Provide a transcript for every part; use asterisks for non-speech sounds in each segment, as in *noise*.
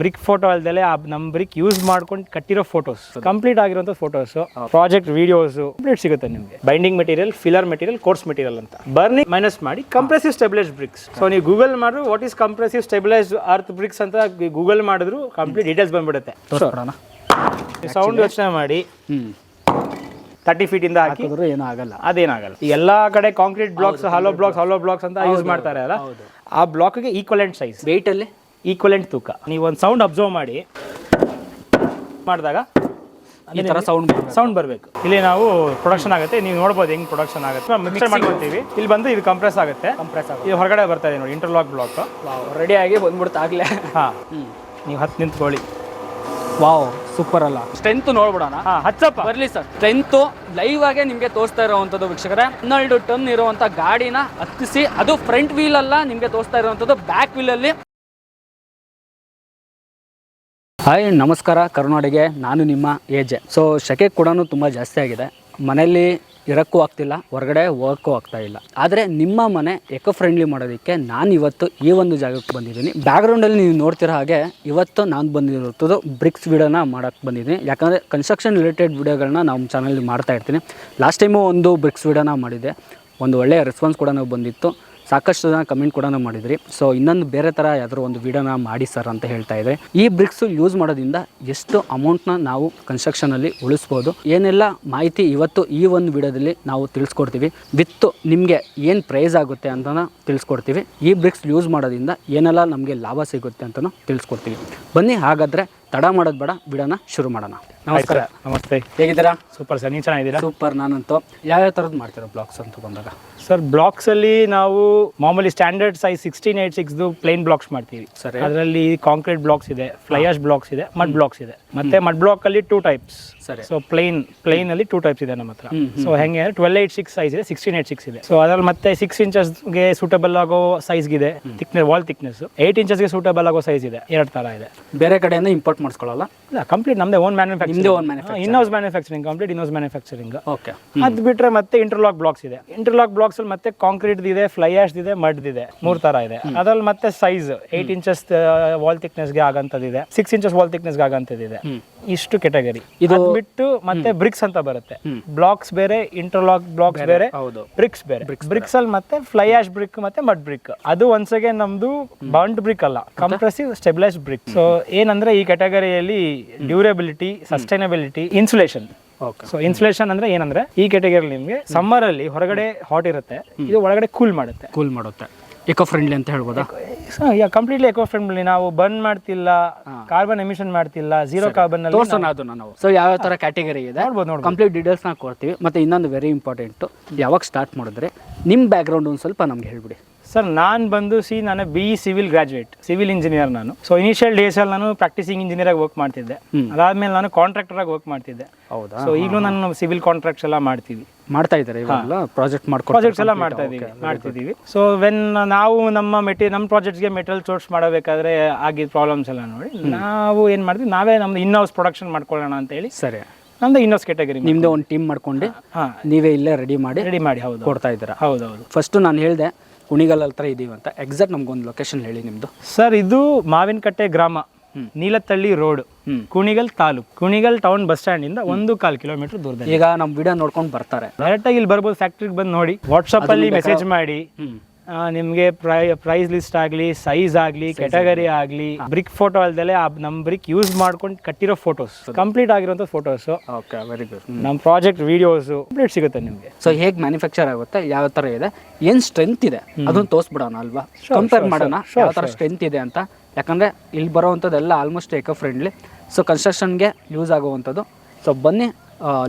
BRIC photo ಅಲ್ದಲೆ ಆ ನಮ್ brick use ಮಾಡ್ಕೊಂಡು ಕಟ್ಟಿರೋ ಫೋಟೋಸ್ ಕಂಪ್ಲೀಟ್ ಆಗಿರೋ ಫೋಟೋಸ್ ಪ್ರಾಜೆಕ್ಟ್ ವಿಡಿಯೋಸ್ ಕಂಪ್ಲೀಟ್ ಸಿಗುತ್ತೆ ನಿಮಗೆ. Binding material filler material coarse material ಅಂತ. ಬರ್ನಿ ಮೈನಸ್ ಮಾಡಿ ಕಂಪ್ರೆಸಿವ್ ಸ್ಟೆಬಿಲೈಸ್ ಬ್ರಿಕ್ಸ್ ಸೊ ನೀವು ಗೂಗಲ್ ಮಾಡಿದ್ರು what is compressive stabilise earth bricks ಅಂತ ಗೂಗಲ್ ಮಾಡಿದ್ರು ಕಂಪ್ಲೀಟ್ ಡೀಟೇಲ್ಸ್ ಬಂದ್ಬಿಡುತ್ತೆ. ಸೌಂಡ್ ಯೋಚನೆ ಮಾಡಿ. ತರ್ಟಿ ಫೀಟ್ ಇಂದ ಹಾಕಿ ಹಾಕಿದ್ರು ಏನೂ ಆಗಲ್ಲ. ಅದೇನಾಗಲ್ಲ ಎಲ್ಲಾ ಕಡೆ concrete blocks hollow blocks hollow blocks ಅಂತ ಯೂಸ್ ಮಾಡ್ತಾರೆ ಅಲ್ಲ? ಆ ಬ್ಲಾಕ್ಗೆ ಈಕ್ವಲೆಂಟ್ ಸೈಜ್ ವೆಯ್ಟಲ್ಲಿ ಈಕ್ವಲೆಂಟ್ ತೂಕ. ನೀವು ಒಂದು ಸೌಂಡ್ ಅಬ್ಸರ್ವ್ ಮಾಡಿ ಮಾಡಿದಾಗ ಈ ಥರ ಸೌಂಡ್ ಸೌಂಡ್ ಬರಬೇಕು. ಇಲ್ಲಿ ನಾವು ಪ್ರೊಡಕ್ಷನ್ ಆಗುತ್ತೆ. ನೀವು ನೋಡ್ಬೋದು ಹೆಂಗೆ ಪ್ರೊಡಕ್ಷನ್ ಆಗುತ್ತೆ. ಮಿಕ್ಸರ್ ಮಾಡ್ಕೊತೀವಿ ಇಲ್ಲಿ ಬಂದು ಇದು ಕಂಪ್ರೆಸ್ ಆಗುತ್ತೆ. ಕಂಪ್ರೆಸ್ ಆಗುತ್ತೆ. ಇದು ಹೊರಗಡೆ ಬರ್ತಾ ಇದೆ ನೋಡಿ ಇಂಟರ್ಲಾಕ್ ಬ್ಲಾಕ್ ರೆಡಿಯಾಗಿ ಬಂದ್ಬಿಡ್ತು ಆಗಲೇ. ಹಾಂ. ನೀವು ಹತ್ತು ನಿಂತ್ಕೊಳ್ಳಿ. ವಾವ್ ಸೂಪರ್ ಅಲ್ಲ. ಸ್ಟ್ರೆಂತ್ ನೋಡ್ಬಿಡೋಣ. ಹಚ್ಚಪ್ಪ. ಬರ್ಲಿ ಸರ್ ಸ್ಟ್ರೆಂತ್ ಲೈವ್ ಆಗೇ ನಿಮಗೆ ತೋರಿಸ್ತಾ ಇರುವಂತದ್ದು ವೀಕ್ಷಕರೇ. ಹನ್ನೆರಡು ಟನ್ ಇರುವಂತ ಗಾಡಿನ ಹತ್ತಿಸಿ ಅದು ಫ್ರಂಟ್ ವೀಲ್ ಅಲ್ಲ ನಿಮಗೆ ತೋರಿಸ್ತಾ ಇರುವಂತದ್ದು ಬ್ಯಾಕ್ ವೀಲಲ್ಲಿ ಹಾಯ್ ನಮಸ್ಕಾರ. ಕರುನಾಡಿಗೆ ನಾನು ನಿಮ್ಮ ಏಜೆ ಸೊ ಶೆಕೆ ಕೂಡ ತುಂಬ ಜಾಸ್ತಿ ಆಗಿದೆ. ಮನೆಯಲ್ಲಿ ಇರೋಕ್ಕೂ ಆಗ್ತಿಲ್ಲ, ಹೊರಗಡೆ ಹೋಗೋಕ್ಕೂ ಆಗ್ತಾ ಇಲ್ಲ. ಆದರೆ ನಿಮ್ಮ ಮನೆ ಎಕೋ ಫ್ರೆಂಡ್ಲಿ ಮಾಡೋದಕ್ಕೆ ನಾನು ಇವತ್ತು ಈ ಒಂದು ಜಾಗಕ್ಕೆ ಬಂದಿದ್ದೀನಿ. ಬ್ಯಾಕ್ಗ್ರೌಂಡಲ್ಲಿ ನೀವು ನೋಡ್ತಿರೋ ಹಾಗೆ ಇವತ್ತು ನಾನು ಬಂದಿರೋದು ಬ್ರಿಕ್ಸ್ ವಿಡಿಯೋನ ಮಾಡೋಕ್ಕೆ ಬಂದಿದ್ದೀನಿ. ಯಾಕಂದರೆ ಕನ್ಸ್ಟ್ರಕ್ಷನ್ ರಿಲೇಟೆಡ್ ವಿಡಿಯೋಗಳನ್ನ ನಮ್ಮ ಚಾನಲ್ಲಿ ಮಾಡ್ತಾ ಇರ್ತೀನಿ. ಲಾಸ್ಟ್ ಟೈಮು ಒಂದು ಬ್ರಿಕ್ಸ್ ವಿಡಿಯೋನ ಮಾಡಿದ್ದೆ. ಒಂದು ಒಳ್ಳೆಯ ರೆಸ್ಪಾನ್ಸ್ ಕೂಡ ನಾವು ಬಂದಿತ್ತು. ಸಾಕಷ್ಟು ಜನ ಕಮೆಂಟ್ ಕೂಡ ಮಾಡಿದ್ರಿ. ಸೊ ಇನ್ನೊಂದು ಬೇರೆ ಥರ ಯಾವ್ದಾದ್ರು ಒಂದು ವಿಡಿಯೋನ ಮಾಡಿ ಸರ್ ಅಂತ ಹೇಳ್ತಾ ಇದ್ದಾರೆ ಈ ಬ್ರಿಕ್ಸು ಯೂಸ್ ಮಾಡೋದ್ರಿಂದ ಎಷ್ಟು ಅಮೌಂಟ್ನ ನಾವು ಕನ್ಸ್ಟ್ರಕ್ಷನಲ್ಲಿ ಉಳಿಸ್ಬೋದು? ಏನೆಲ್ಲ ಮಾಹಿತಿ ಇವತ್ತು ಈ ಒಂದು ವಿಡಿಯೋದಲ್ಲಿ ನಾವು ತಿಳಿಸ್ಕೊಡ್ತೀವಿ ವಿತ್ ನಿಮಗೆ ಏನು ಪ್ರೈಸ್ ಆಗುತ್ತೆ ಅಂತಲೂ ತಿಳಿಸ್ಕೊಡ್ತೀವಿ ಈ ಬ್ರಿಕ್ಸ್ ಯೂಸ್ ಮಾಡೋದ್ರಿಂದ ಏನೆಲ್ಲ ನಮಗೆ ಲಾಭ ಸಿಗುತ್ತೆ ಅಂತಲೂ ತಿಳಿಸ್ಕೊಡ್ತೀವಿ. ಬನ್ನಿ ಹಾಗಾದರೆ ತಡ ಮಾಡೋದು ಬೇಡ ವಿಡಿಯೋನ ಶುರು ಮಾಡೋಣ. ನಮಸ್ಕಾರ. ನಮಸ್ತೆ. ಹೇಗಿದ್ದೀರಾ? ಸೂಪರ್ ಸರ್ ನೀವು ಚೆನ್ನಾಗಿದ್ದೀರಾ? ಸೂಪರ್ ನಾನಂತೂ. ಯಾವ್ಯಾವ ಥರದ್ದು ಮಾಡ್ತೀರೋ ಬ್ಲಾಗ್ಸ್ ಅಂತ ಬಂದಾಗ? ಸರ್ ಬ್ಲಾಕ್ಸ್ ಅಲ್ಲಿ ನಾವು ಮಾಮೂಲಿ standard size sixteen eight six plain blocks ಮಾಡ್ತೀವಿ. ಸರಿ. ಅದರಲ್ಲಿ ಕಾಂಕ್ರೀಟ್ ಬ್ಲಾಕ್ಸ್ ಇದೆ ಫ್ಲೈಯಾಶ್ ಬ್ಲಾಕ್ಸ್ ಇದೆ ಮಡ್ ಬ್ಲಾಕ್ಸ್ ಇದೆ. ಮತ್ತೆ ಮಡ್ ಬ್ಲಾಕ್ ಅಲ್ಲಿ ಟೂ ಟೈಪ್ಸ್ ಸರಿ ಸೊ ಪ್ಲೇನ್ ಪ್ಲೇನ್ ಅಲ್ಲಿ ಟೂ ಟೈಪ್ಸ್ ಇದೆ ನಮ್ಮ ಹತ್ರ. ಸೊ ಹೆಂಗೆ ಅಂದ್ರೆ ಟ್ವೆಲ್ ಏಟ್ ಸಿಕ್ಸ್ ಸೈಜ್ ಇದೆ ಸಿಕ್ಸ್ಟೀನ್ ಏಟ್ ಸಿಕ್ಸ್ ಇದೆ. ಸೊ ಅದ್ರಲ್ಲಿ ಮತ್ತೆ ಸಿಕ್ಸ್ ಇಂಚಸ್ಗೆ ಸೂಟಬಲ್ ಆಗೋ ಸೈಜ್ ಇದೆ ಥಿಕ್ನೆಸ್ ವಾಲ್ ಥಿಕ್ನೆಸ್ ಏಟ್ ಇಂಚಸ್ಗೆ ಸೂಟಬಲ್ ಆಗೋ ಸೈಜ್ ಇದೆ ಎರಡು ತರ ಇದೆ. ಬೇರೆ ಕಡೆಯಿಂದ ಇಂಪೋರ್ಟ್ ಮಾಡಿಸ್ಕೊಳ್ಳಲ್ಲ ಕಂಪ್ಲೀಟ್ ನಮ್ದೇ own manufacturing. In house manufacturing complete in house manufacturing okay ಅದ್ ಬಿಟ್ರೆ ಮತ್ತೆ ಇಂಟರ್ಲಾಕ್ ಬ್ಲಾಕ್ಸ್ ಇದೆ. ಇಂಟರ್ಲಾಕ್ ಬ್ಲಾಕ್ಸ್ ಅಲ್ಲಿ ಮತ್ತೆ ಕಾಂಕ್ರೀಟ್ ಇದೆ ಫ್ಲೈ ಆಶ್ ಇದೆ ಮಡ್ ಇದೆ. ಮೂರ್ ತರ ಇದೆ. ಅದ್ರಲ್ಲಿ ಮತ್ತೆ ಸೈಜ್ ಏಟ್ ಇಂಚಸ್ ವಾಲ್ ಥಿಕ್ನೆಸ್ಗೆ ಆಗಂತದಿದೆ ಸಿಕ್ಸ್ ಇಂಚಸ್ ವಾಲ್ ಥಿಕ್ನೆಸ್ಗೆ ಆಗಂತದಿದೆ ಇಷ್ಟು ಕೆಟಗರಿ ಇದು ಬಿಟ್ಟು ಮತ್ತೆ ಬ್ರಿಕ್ಸ್ ಅಂತ ಬರುತ್ತೆ. ಬ್ಲಾಕ್ಸ್ ಬೇರೆ ಇಂಟರ್ಲಾಕ್ ಬ್ಲಾಕ್ಸ್ ಬೇರೆ. ಬ್ರಿಕ್ಸ್ ಬೇರೆ. ಬ್ರಿಕ್ಸ್ ಅಲ್ಲಿ ಮತ್ತೆ ಫ್ಲೈ ಆಶ್ ಬ್ರಿಕ್ ಮತ್ತೆ ಮಡ್ ಬ್ರಿಕ್ ಅದು ಒನ್ಸ್ ಅಗೇನ್ ನಮ್ದು ಬಾಂಡ್ ಬ್ರಿಕ್ ಅಲ್ಲ. ಕಂಪ್ರೆಸಿವ್ ಸ್ಟೆಬಿಲೈಸ್ ಬ್ರಿಕ್ ಸೊ ಏನಂದ್ರೆ ಈ ಕೆಟಗರಿಯಲ್ಲಿ durability sustainability insulation so insulation ಅಂದ್ರೆ ಏನಂದ್ರೆ ಈ ಕೆಟಗರಿ ನಿಮಗೆ ಸಮ್ಮರ್ ಅಲ್ಲಿ ಹೊರಗಡೆ ಹಾಟ್ ಇರುತ್ತೆ. ಇದು ಒಳಗಡೆ ಕೂಲ್ ಮಾಡುತ್ತೆ. ಕೂಲ್ ಮಾಡುತ್ತೆ. ಎಕೋ ಫ್ರೆಂಡ್ಲಿ ಅಂತ ಹೇಳ್ಬೋದಾ? ಕಂಪ್ಲೀಟ್ಲಿ ಎಕೋ ಫ್ರೆಂಡ್ಲಿ ನಾವು ಬರ್ನ್ ಮಾಡ್ತಿಲ್ಲ ಕಾರ್ಬನ್ ಎಮಿಷನ್ ಮಾಡ್ತಿಲ್ಲ ಜೀರೋ ಕಾರ್ಬನ್ ಅಲ್ಲಿ ತೋರ್ಸೋಣ ಅದನ್ನ ನಾವು. ಸೊ ಯಾವ ತರ ಕ್ಯಾಟಗರಿ ಇದೆ? ನೋಡ್ಬೋದು ನೋಡಿ ಕಂಪ್ಲೀಟ್ ಡೀಟೇಲ್ಸ್ನ ಕೊಡ್ತೀವಿ. ಮತ್ತೆ ಇನ್ನೊಂದು ವೆರಿ ಇಂಪಾರ್ಟೆಂಟ್ ಯಾವಾಗ ಸ್ಟಾರ್ಟ್ ಮಾಡಿದ್ರೆ ನಿಮ್ಮ ಬ್ಯಾಕ್ಗ್ರೌಂಡ್ ಒಂದು ಸ್ವಲ್ಪ ನಮ್ಗೆ ಹೇಳ್ಬಿಡಿ. ಸರ್ ನಾನು ಬಂದು ಸಿ ನಾನು B civil graduate civil engineer ನಾನು. ಸೊ ಇನಿಷಿಯಲ್ ಡೇಸ್ ಅಲ್ಲಿ ನಾನು ಪ್ರಾಕ್ಟೀಸಿಂಗ್ ಇಂಜಿನಿಯರ್ ಆಗಿ ವರ್ಕ್ ಮಾಡ್ತಿದ್ದೆ. ಅದಾದ್ಮೇಲೆ ನಾನು ಕಾಂಟ್ರಾಕ್ಟರ್ ಆಗಿ ವರ್ಕ್ ಮಾಡ್ತಿದ್ದೆ. ಹೌದಾ? ಸೊ ಈಗಲೂ ನಾನು ಸಿವಿಲ್ ಕಾಂಟ್ರಾಕ್ಟ್ಸ್ ಎಲ್ಲ ಮಾಡ್ತೀವಿ ಮಾಡ್ತಾ ಇದ್ದಾರೆ ಇವಾಗೆಲ್ಲ ಪ್ರಾಜೆಕ್ಟ್ ಮಾಡ್ಕೊಂಡು ಪ್ರಾಜೆಕ್ಟ್ಸ್ ಎಲ್ಲ ಮಾಡ್ತಾ ಇದ್ದೀವಿ ಮಾಡ್ತಿದ್ದೀವಿ. ಸೊ ವೆನ್ ನಾವು ನಮ್ಮ ಮೆಟೀರಿಯಲ್ ನಮ್ಮ ಪ್ರಾಜೆಕ್ಟ್ಸ್ಗೆ ಮೆಟೀರಿಯಲ್ ಸೋರ್ಸ್ ಮಾಡಬೇಕಾದ್ರೆ ಆಗಿದ್ದ ಪ್ರಾಬ್ಲಮ್ಸ್ ಎಲ್ಲ ನೋಡಿ ನಾವು ಏನು ಮಾಡ್ತೀವಿ ನಾವೇ ನಮ್ದು ಇನ್ ಹೌಸ್ ಪ್ರೊಡಕ್ಷನ್ ಮಾಡ್ಕೊಳ್ಳೋಣ ಅಂತ ಹೇಳಿ ಸರಿ. ನಮ್ದು ಇನ್ನೋಸ್ ಕೆಟಗರಿ ನಿಮ್ದು ಒಂದು ಟೀಮ್ ಮಾಡ್ಕೊಂಡು ನೀವೇ ಇಲ್ಲೇ ರೆಡಿ ಮಾಡಿ ರೆಡಿ ಮಾಡಿ ಹೌದು. ಕೊಡ್ತಾ ಇದ್ದೀರಾ? ಹೌದು ಹೌದು. ಫಸ್ಟ್ ನಾನು ಹೇಳಿದೆ ಕುಣಿಗಲ್ ಹತ್ರ ಇದೀವಿ ಅಂತ. ಎಕ್ಸಾಕ್ಟ್ ನಮ್ಗೊಂದು ಲೊಕೇಶನ್ ಹೇಳಿ ನಿಮ್ಮದು ಸರ್ ಇದು ಮಾವಿನಕಟ್ಟೆ ಗ್ರಾಮ Neelathalli road. Kunigal taluk Kunigal town bus stand ಇಂದ ಒಂದು ಕಾಲ್ ಕಿಲೋಮೀಟರ್ ದೂರದಲ್ಲಿ. ಈಗ ನಮ್ಮ ವಿಡಿಯೋ ನೋಡ್ಕೊಂಡು ಬರ್ತಾರೆ. ಡೈರೆಕ್ಟ್ ಆಗಿ ಇಲ್ಲಿ ಬರ್ಬೋದು ಫ್ಯಾಕ್ಟ್ರಿಗೆ ಬಂದು ನೋಡಿ. ವಾಟ್ಸಪ್ ಅಲ್ಲಿ ಮೆಸೇಜ್ ಮಾಡಿ. ಹ್ಮ್ ಪ್ರೈ ನಿಮ್ಗೆ ಪ್ರೈಸ್ ಲಿಸ್ಟ್ ಆಗಲಿ ಸೈಜ್ ಆಗಲಿ ಕೆಟಗರಿ ಆಗಲಿ. ಬ್ರಿಕ್ ಫೋಟೋ ಅಲ್ದಲೆ ನಮ್ಮ ನಮ್ ಬ್ರಿಕ್ ಯೂಸ್ ಮಾಡ್ಕೊಂಡು ಕಟ್ಟಿರೋ ಫೋಟೋಸ್ ಕಂಪ್ಲೀಟ್ ಆಗಿರೋ ಫೋಟೋಸ್ ಓಕೆ ವೆರಿ ಗುಡ್ ನಮ್ಮ ಪ್ರಾಜೆಕ್ಟ್ ವಿಡಿಯೋಸ್ ಕಂಪ್ಲೀಟ್ ಸಿಗುತ್ತೆ ನಿಮಗೆ. ಸೊ ಹೇಗೆ ಮ್ಯಾನುಫ್ಯಾಕ್ಚರ್ ಆಗುತ್ತೆ ಯಾವ ಥರ ಇದೆ ಏನು ಸ್ಟ್ರೆಂತ್ ಇದೆ ಅದನ್ನು ತೋರಿಸ್ಬಿಡೋಣ ಅಲ್ವಾ? ಕಂಪೇರ್ ಮಾಡೋಣ ಯಾವ ಥರ ಸ್ಟ್ರೆಂತ್ ಇದೆ ಅಂತ. ಯಾಕಂದರೆ ಇಲ್ಲಿ ಬರೋವಂಥದ್ದೆಲ್ಲ ಆಲ್ಮೋಸ್ಟ್ ಎಕೋ ಫ್ರೆಂಡ್ಲಿ ಸೊ ಕನ್ಸ್ಟ್ರಕ್ಷನ್ಗೆ ಯೂಸ್ ಆಗುವಂಥದ್ದು. ಸೊ ಬನ್ನಿ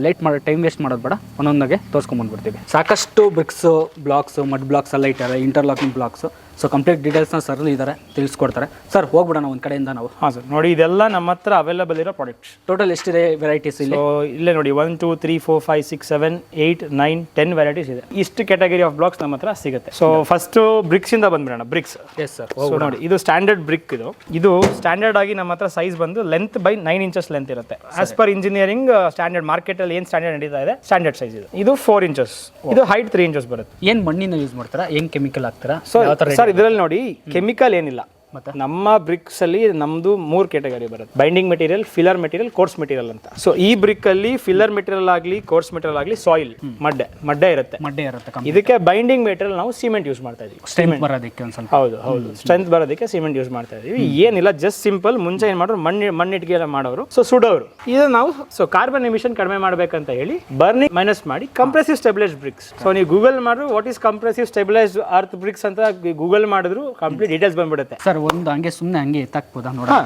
ಲೇಟ್ ಮಾಡೋ ಟೈಮ್ ವೇಸ್ಟ್ ಮಾಡೋದು ಬೇಡ. ಒಂದೊಂದಾಗೆ ತೋರಿಸ್ಕೊಂಬಂದ್ಬಿಡ್ತೀವಿ ಸಾಕಷ್ಟು ಬ್ರಿಕ್ಸು ಬ್ಲಾಕ್ಸು ಮಡ್ ಬ್ಲಾಕ್ಸ್ ಎಲ್ಲ ಇಟ್ಟಾರೆ ಇಂಟರ್ಲಾಕಿಂಗ್ ಬ್ಲಾಕ್ಸು ಸೊ ಕಂಪ್ಲೀಟ್ ಡೀಟೇಲ್ಸ್ನ ಸರ್ ಇದ್ದಾರೆ ತಿಳಿಸ್ಕೊಡ್ತಾರೆ. ಸರ್ ಹೋಗ್ಬಿಡೋಣ ಒಂದು ಕಡೆಯಿಂದ ನಾವು. ಹಾ ಸರ್ ನೋಡಿ ಇದೆಲ್ಲ ನಮ್ಮ ಹತ್ರ ಅವೈಲಬಲ್ ಇರೋ ಪ್ರಾಡಕ್ಟ್ಸ್ ಟೋಟಲ್ ಎಷ್ಟಿದೆ ವೆರೈಟೀಸ್ ಇಲ್ಲಿ? ಸೊ ಇಲ್ಲೇ ನೋಡಿ one two three four five six seven eight nine ten varieties ಇದೆ. ಇಷ್ಟು ಕ್ಯಾಟಗರಿ ಆಫ್ ಬ್ಲಾಕ್ಸ್ ನಮ್ಮ ಹತ್ರ ಸಿಗುತ್ತೆ. ಸೊ ಫಸ್ಟ್ ಬ್ರಿಕ್ಸ್ ಇಂದ ಬಂದ್ಬಿಡೋಣ ಬ್ರಿಕ್ಸ್ ಎಸ್ ಸರ್ ಸೊ ನೋಡಿ ಇದು ಸ್ಟ್ಯಾಂಡರ್ಡ್ ಬ್ರಿಕ್ ಇದು. ಇದು ಸ್ಟ್ಯಾಂಡರ್ಡ್ ಆಗಿ ನಮ್ಮ ಹತ್ರ ಸೈಜ್ ಬಂದು length by nine inches length ಇರುತ್ತೆ. As per engineering standard market ಅಲ್ಲಿ ಏನ್ ಸ್ಟ್ಯಾಂಡರ್ಡ್ ನಡೀತಾ ಇದೆ? ಸ್ಟ್ಯಾಂಡರ್ಡ್ ಸೈಜ್ ಇದು. ಇದು ಫೋರ್ ಇಂಚಸ್ ಇದು ಹೈಟ್ ತ್ರೀ ಇಂಚಸ್ ಬರುತ್ತೆ. ಏನು ಮಣ್ಣಿನ ಯೂಸ್ ಮಾಡ್ತಾರಾ? ಏನು ಕೆಮಿಕಲ್ ಹಾಕ್ತಾರಾ? ಸೊ ಸರ್ ಇದರಲ್ಲಿ ನೋಡಿ ಕೆಮಿಕಲ್ ಏನಿಲ್ಲ. ಮತ್ತೆ? ನಮ್ಮ ಬ್ರಿಕ್ಸ್ ಅಲ್ಲಿ ನಮ್ದು ಮೂರ್ ಕೆಟಗರಿ ಬರುತ್ತೆ. Binding material filler material coarse material ಅಂತ. ಸೊ ಈ ಬ್ರಿಕ್ ಅಲ್ಲಿ ಫಿಲ್ಲರ್ ಮೆಟೀರಿಯಲ್ ಆಗಲಿ ಕೋರ್ಸ್ ಮೆಟೀರಿಯಲ್ ಆಗಲಿ ಸಾಯಿಲ್ ಮಡ್ಡೆ ಮಡ್ಡೆ ಇರುತ್ತೆ. ಮಡ್ಡೆ ಇರುತ್ತೆ ಇದಕ್ಕೆ ಬೈಂಡಿಂಗ್ ಮೆಟೀರಿಯಲ್ ನಾವು ಸಿಮೆಂಟ್ ಯೂಸ್ ಮಾಡ್ತಾ ಇದೀವಿ. ಸ್ಟ್ರೆಂತ್ ಬರೋದಕ್ಕೆ ಒಂದು ಸ್ವಲ್ಪ. ಹೌದು ಹೌದು. ಸ್ಟ್ರೆಂತ್ ಬರೋದಕ್ಕೆ ಸಿಮೆಂಟ್ ಯೂಸ್ ಮಾಡ್ತಾ ಇದೀವಿ. ಏನಿಲ್ಲ ಜಸ್ಟ್ ಸಿಂಪಲ್ ಮುಂಚೆ ಏನ್ ಮಾಡೋರು ಮಣ್ಣು ಮಣ್ಣಿಟ್ಟಿಗೆ ಎಲ್ಲ ಮಾಡೋರು. ಸೊ ಸುಡೋರು. ಇದು ನಾವು ಸೊ ಕಾರ್ಬನ್ ಎಮಿಷನ್ ಕಡಿಮೆ ಮಾಡ್ಬೇಕಂತ ಹೇಳಿ ಬರ್ನಿಂಗ್ ಮೈನಸ್ ಮಾಡಿ ಕಂಪ್ರೆಸಿವ್ ಸ್ಟೆಬಿಲೈಸ್ ಬ್ರಿಕ್ಸ್ ಸೊ ನೀವು ಗೂಗಲ್ ಮಾಡಿದ್ರು what is compressive stabilise earth bricks ಅಂತ ಗೂಗಲ್ ಮಾಡಿದ್ರು ಕಂಪ್ಲೀಟ್ ಡೀಟೇಲ್ಸ್ ಬಂದ್ಬಿಡುತ್ತೆ. ಸರ್ ಒಂದು ಹಂಗೆ ಸುಮ್ಮನೆ ಹಂಗೆ ಎತ್ತಾಕ್ಬೋದಾ ನೋಡ ಹಾ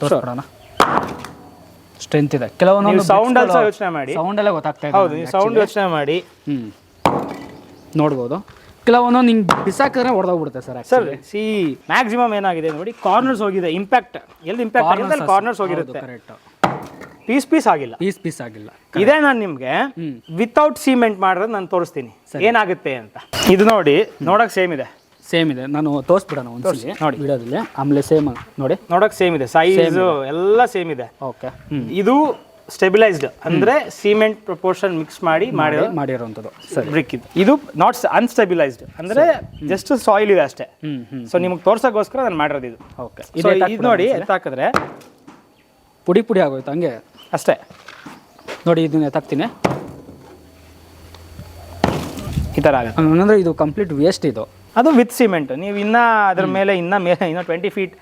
ತೋರಿಸ್ಬಿಡೋಣ. ಸ್ಟ್ರೆಂತ್ ಇದೆ. ಕೆಲವೊಂದೊಂದು ನೀವು ಸೌಂಡ್ ಅಲ್ಸ ಯೋಚನೆ ಮಾಡಿ. ಸೌಂಡ್ ಎಲ್ಲ ಗೊತ್ತಾಗ್ತಾ ಇದೆ ಹೌದು ಸೌಂಡ್ ಯೋಚನೆ ಮಾಡಿ. ಹ್ಞೂ ನೋಡ್ಬೋದು. ಕೆಲವೊಂದು ನಿಂಗೆ ಬಿಸಾಕಿದ್ರೆ ಹೊಡೆದೋಗ್ಬಿಡುತ್ತೆ ಸರ್ ಸರ್ ಸಿ ಮ್ಯಾಕ್ಸಿಮಮ್ ಏನಾಗಿದೆ ನೋಡಿ ಕಾರ್ನರ್ಸ್ ಹೋಗಿದೆ ಇಂಪ್ಯಾಕ್ಟ್ ಎಲ್ಲಿ ಇಂಪ್ಯಾಕ್ಟ್ ಆಗಿದೆ ಅಲ್ಲಿ ಕಾರ್ನರ್ಸ್ ಹೋಗಿರುತ್ತೆ. ಕರೆಕ್ಟ್ ಪೀಸ್ ಪೀಸ್ ಆಗಿಲ್ಲ. ಪೀಸ್ ಪೀಸ್ ಆಗಿಲ್ಲ ಇದೇ ನಾನು ನಿಮಗೆ ವಿತೌಟ್ ಸಿಮೆಂಟ್ ಮಾಡಿದ್ರೆ ನಾನು ತೋರಿಸ್ತೀನಿ. ಏನಾಗುತ್ತೆ ಅಂತ. ಇದು ನೋಡಿ ನೋಡಕ್ ಸೇಮ್ ಇದೆ. ಸೇಮ್ ಇದೆ. ನಾನು ತೋರಿಸ್ಬಿಡೋಣ ಒಂದ್ಸಲಿ. ನೋಡಿ. ಬಿಡೋದಿಲ್ಲ. ಆಮೇಲೆ ಸೇಮ್ ನೋಡಿ. ನೋಡಕ್ ಸೇಮ್ ಇದೆ. ಸೈಜ್ ಎಲ್ಲ ಸೇಮ್ ಇದೆ. ಓಕೆ ಇದು ಸ್ಟೆಬಿಲೈಸ್ಡ್ ಅಂದ್ರೆ ಸಿಮೆಂಟ್ ಪ್ರಪೋರ್ಷನ್ ಮಿಕ್ಸ್ ಮಾಡಿ ಮಾಡಿ ಮಾಡಿರೋಂಥದ್ದು. ಸರಿ. ಬ್ರಿಕ್ ಇದು. ಇದು ನಾಟ್ ಅನ್ಸ್ಟೆಬಿಲೈಸ್ಡ್ ಅಂದ್ರೆ ಜಸ್ಟ್ ಸಾಯಿಲ್ ಇದೆ ಅಷ್ಟೇ. ಸೊ ನಿಮಗೆ ತೋರ್ಸಕ್ಕೋಸ್ಕರ ನಾನು ಮಾಡಿರೋದು ಇದು. ಓಕೆ ಇದು ನೋಡಿ ಎತ್ತಾಕಿದ್ರೆ ಪುಡಿ ಪುಡಿ ಆಗೋಯ್ತು ಹಂಗೆ? ಅಷ್ಟೇ. ನೋಡಿ ಇದನ್ನ ಎತ್ತಾಕ್ತೀನಿ. ಈ ಥರ ಆಗುತ್ತೆ. ಅಂದರೆ ಇದು ಕಂಪ್ಲೀಟ್ ವೇಸ್ಟ್ ಇದು. ಅದು ವಿತ್ ಸಿಮೆಂಟ್ ನೀವು ಇನ್ನ ಅದ್ರ ಮೇಲೆ ಇನ್ನ ಮೇಲೆ ಇನ್ನೂ ಟ್ವೆಂಟಿ ಫೀಟ್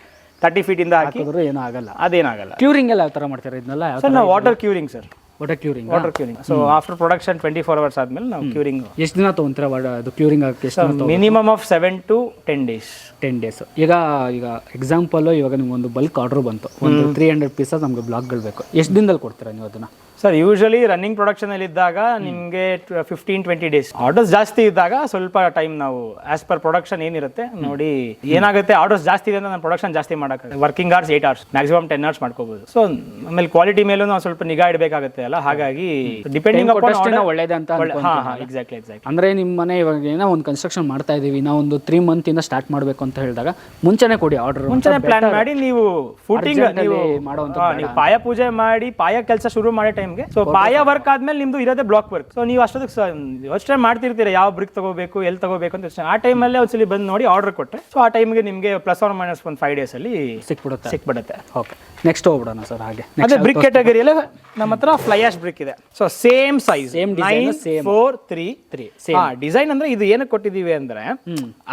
ತರ್ಟಿ ಫೀಟ್ ಇಂದ ಹಾಕಿ ಹಾಕಿದ್ರು ಏನೂ ಆಗಲ್ಲ. ಅದೇನಾಗಲ್ಲ ಕ್ಯೂರಿಂಗ್ ಎಲ್ಲ ಯಾವ ಥರ ಮಾಡ್ತೀರಾ ಇದನ್ನೆಲ್ಲ? ಸರ್ ನಾವು water curing sir water curing water curing so after production twenty four hours ಆದ್ಮೇಲೆ ನಾವು ಕ್ಯೂರಿಂಗ್ ಎಷ್ಟು ದಿನ ತೊಗೊಂತೀರ ವಾಡ- ಅದು ಕ್ಯೂರಿಂಗ್ ಆಗಕ್ಕೆ ಎಷ್ಟು minimum of seven to ten days ten days ಈಗ ಈಗ ಎಕ್ಸಾಂಪಲ್ ಇವಾಗ ನಿಮ್ಗೆ ಒಂದು ಬಲ್ಕ್ ಆರ್ಡರ್ ಬಂತು. ಒಂದು ತ್ರೀ ಹಂಡ್ರೆಡ್ ಪೀಸಸ್ ನಮಗೆ ಬ್ಲಾಕ್ಗಳು ಬೇಕು. ಎಷ್ಟು ದಿನದಲ್ಲಿ ಕೊಡ್ತೀರಾ ನೀವು ಅದನ್ನ? ಸರ್ ಯೂಶಲಿ ರನ್ನಿಂಗ್ ಪ್ರೊಡಕ್ಷನ್ ಅಲ್ಲಿ ಇದ್ದಾಗ ನಿಮಗೆ ಫಿಫ್ಟೀನ್ ಟ್ವೆಂಟಿ ಡೇಸ್ ಆರ್ಡರ್ಸ್ ಜಾಸ್ತಿ ಇದ್ದಾಗ ಸ್ವಲ್ಪ ಟೈಮ್ ನಾವು ಆಸ್ ಪರ್ ಪ್ರೊಡಕ್ಷನ್ ಏನಿರುತ್ತೆ ನೋಡಿ ಏನಾಗುತ್ತೆ ಆರ್ಡರ್ಸ್ ಜಾಸ್ತಿ ಇದೆ ನಾನು ಪ್ರೊಡಕ್ಷನ್ ಜಾಸ್ತಿ ಮಾಡೋಕ್ಕೆ working hours eight hours maximum ten hours ಮಾಡ್ಕೋಬಹುದು ಸೊ ಆಮೇಲೆ ಕ್ವಾಲಿಟಿ ಮೇಲೂ ನಾವು ಸ್ವಲ್ಪ ನಿಗಾ ಇಡಬೇಕಾಗುತ್ತೆ. ಅಲ್ಲ ಹಾಗಾಗಿ ಡಿಪೆಂಡಿಂಗ್ ಕೊಟ್ಟಷ್ಟೇನೆ ಒಳ್ಳೇದೆ ಅಂತ ಹಾ ಹಾ ಎಕ್ಸಾಕ್ಟ್ಲಿ ಎಕ್ಸಾಕ್ಟ್ ಅಂದ್ರೆ ನಿಮ್ಮ ಮನೆ ಇವಾಗ ಏನೋ ಒಂದು ಕನ್ಸ್ಟ್ರಕ್ಷನ್ ಮಾಡ್ತಾ ಇದೀವಿ. ನಾವು ಒಂದು ತ್ರೀ ಮಂತ್ ಇಂದ ಸ್ಟಾರ್ಟ್ ಮಾಡಬೇಕು ಅಂತ ಹೇಳಿದಾಗ ಮುಂಚೆನೆ ಕೊಡಿ ಆರ್ಡರ್ ಮುಂಚೆನೆ ಪ್ಲಾನ್ ಮಾಡಿ ನೀವು ಫುಟಿಂಗ್ ನೀವು ಮಾಡುವಂತ ನೀವು ಪಾಯ ಪೂಜೆ ಮಾಡಿ ಪಾಯ ಕೆಲಸ ಶುರು ಮಾಡೋ ಟೈಮ್ಗೆ ಸೊ ಪಾಯ ವರ್ಕ್ ಆದ್ಮೇಲೆ ನಿಮ್ದು ಇರೋದೇ ಬ್ಲಾಕ್ ವರ್ಕ್ ಸೊ ನೀವು ಅಷ್ಟೊತ್ತಿಗೆ ಯೋಚನೆ ಮಾಡ್ತಿರ್ತೀರ ಯಾವ ಬ್ರಿಕ್ ತಗೋಬೇಕು ಎಲ್ಲಿ ತಗೋಬೇಕು ಅಂತ ಯೋಚನೆ. ಆ ಟೈಮಲ್ಲೇ ಒಂದ್ಸಲಿ ಬಂದು ನೋಡಿ ಆರ್ಡರ್ ಕೊಟ್ಟರೆ ಸೊ ಆ ಟೈಮ್ಗೆ ನಿಮಗೆ ಪ್ಲಸ್ ಆರ್ ಮೈನಸ್ ಒಂದು ಫೈವ್ ಡೇಸ್ ಅಲ್ಲಿ ಸಿಕ್ಬಿಡುತ್ತೆ. ಸಿಕ್ಬಿಡುತ್ತೆ. ಓಕೆ ನೆಕ್ಸ್ಟ್ ಹೋಗ್ಬಿಡೋಣ ಸರ್ ಹಾಗೆ. ಅದೇ ಬ್ರಿಕ್ ಕ್ಯಾಟಗರಿಯಲ್ಲೇ ನಮ್ಮ ಹತ್ರ ಫ್ಲೈ ಆಶ್ ಬ್ರಿಕ್ ಇದೆ so same size same design same. Four three three same design ಅಂದ್ರೆ ಇದು ಏನಕ್ಕೆ ಕೊಟ್ಟಿದೀವಿ ಅಂದ್ರೆ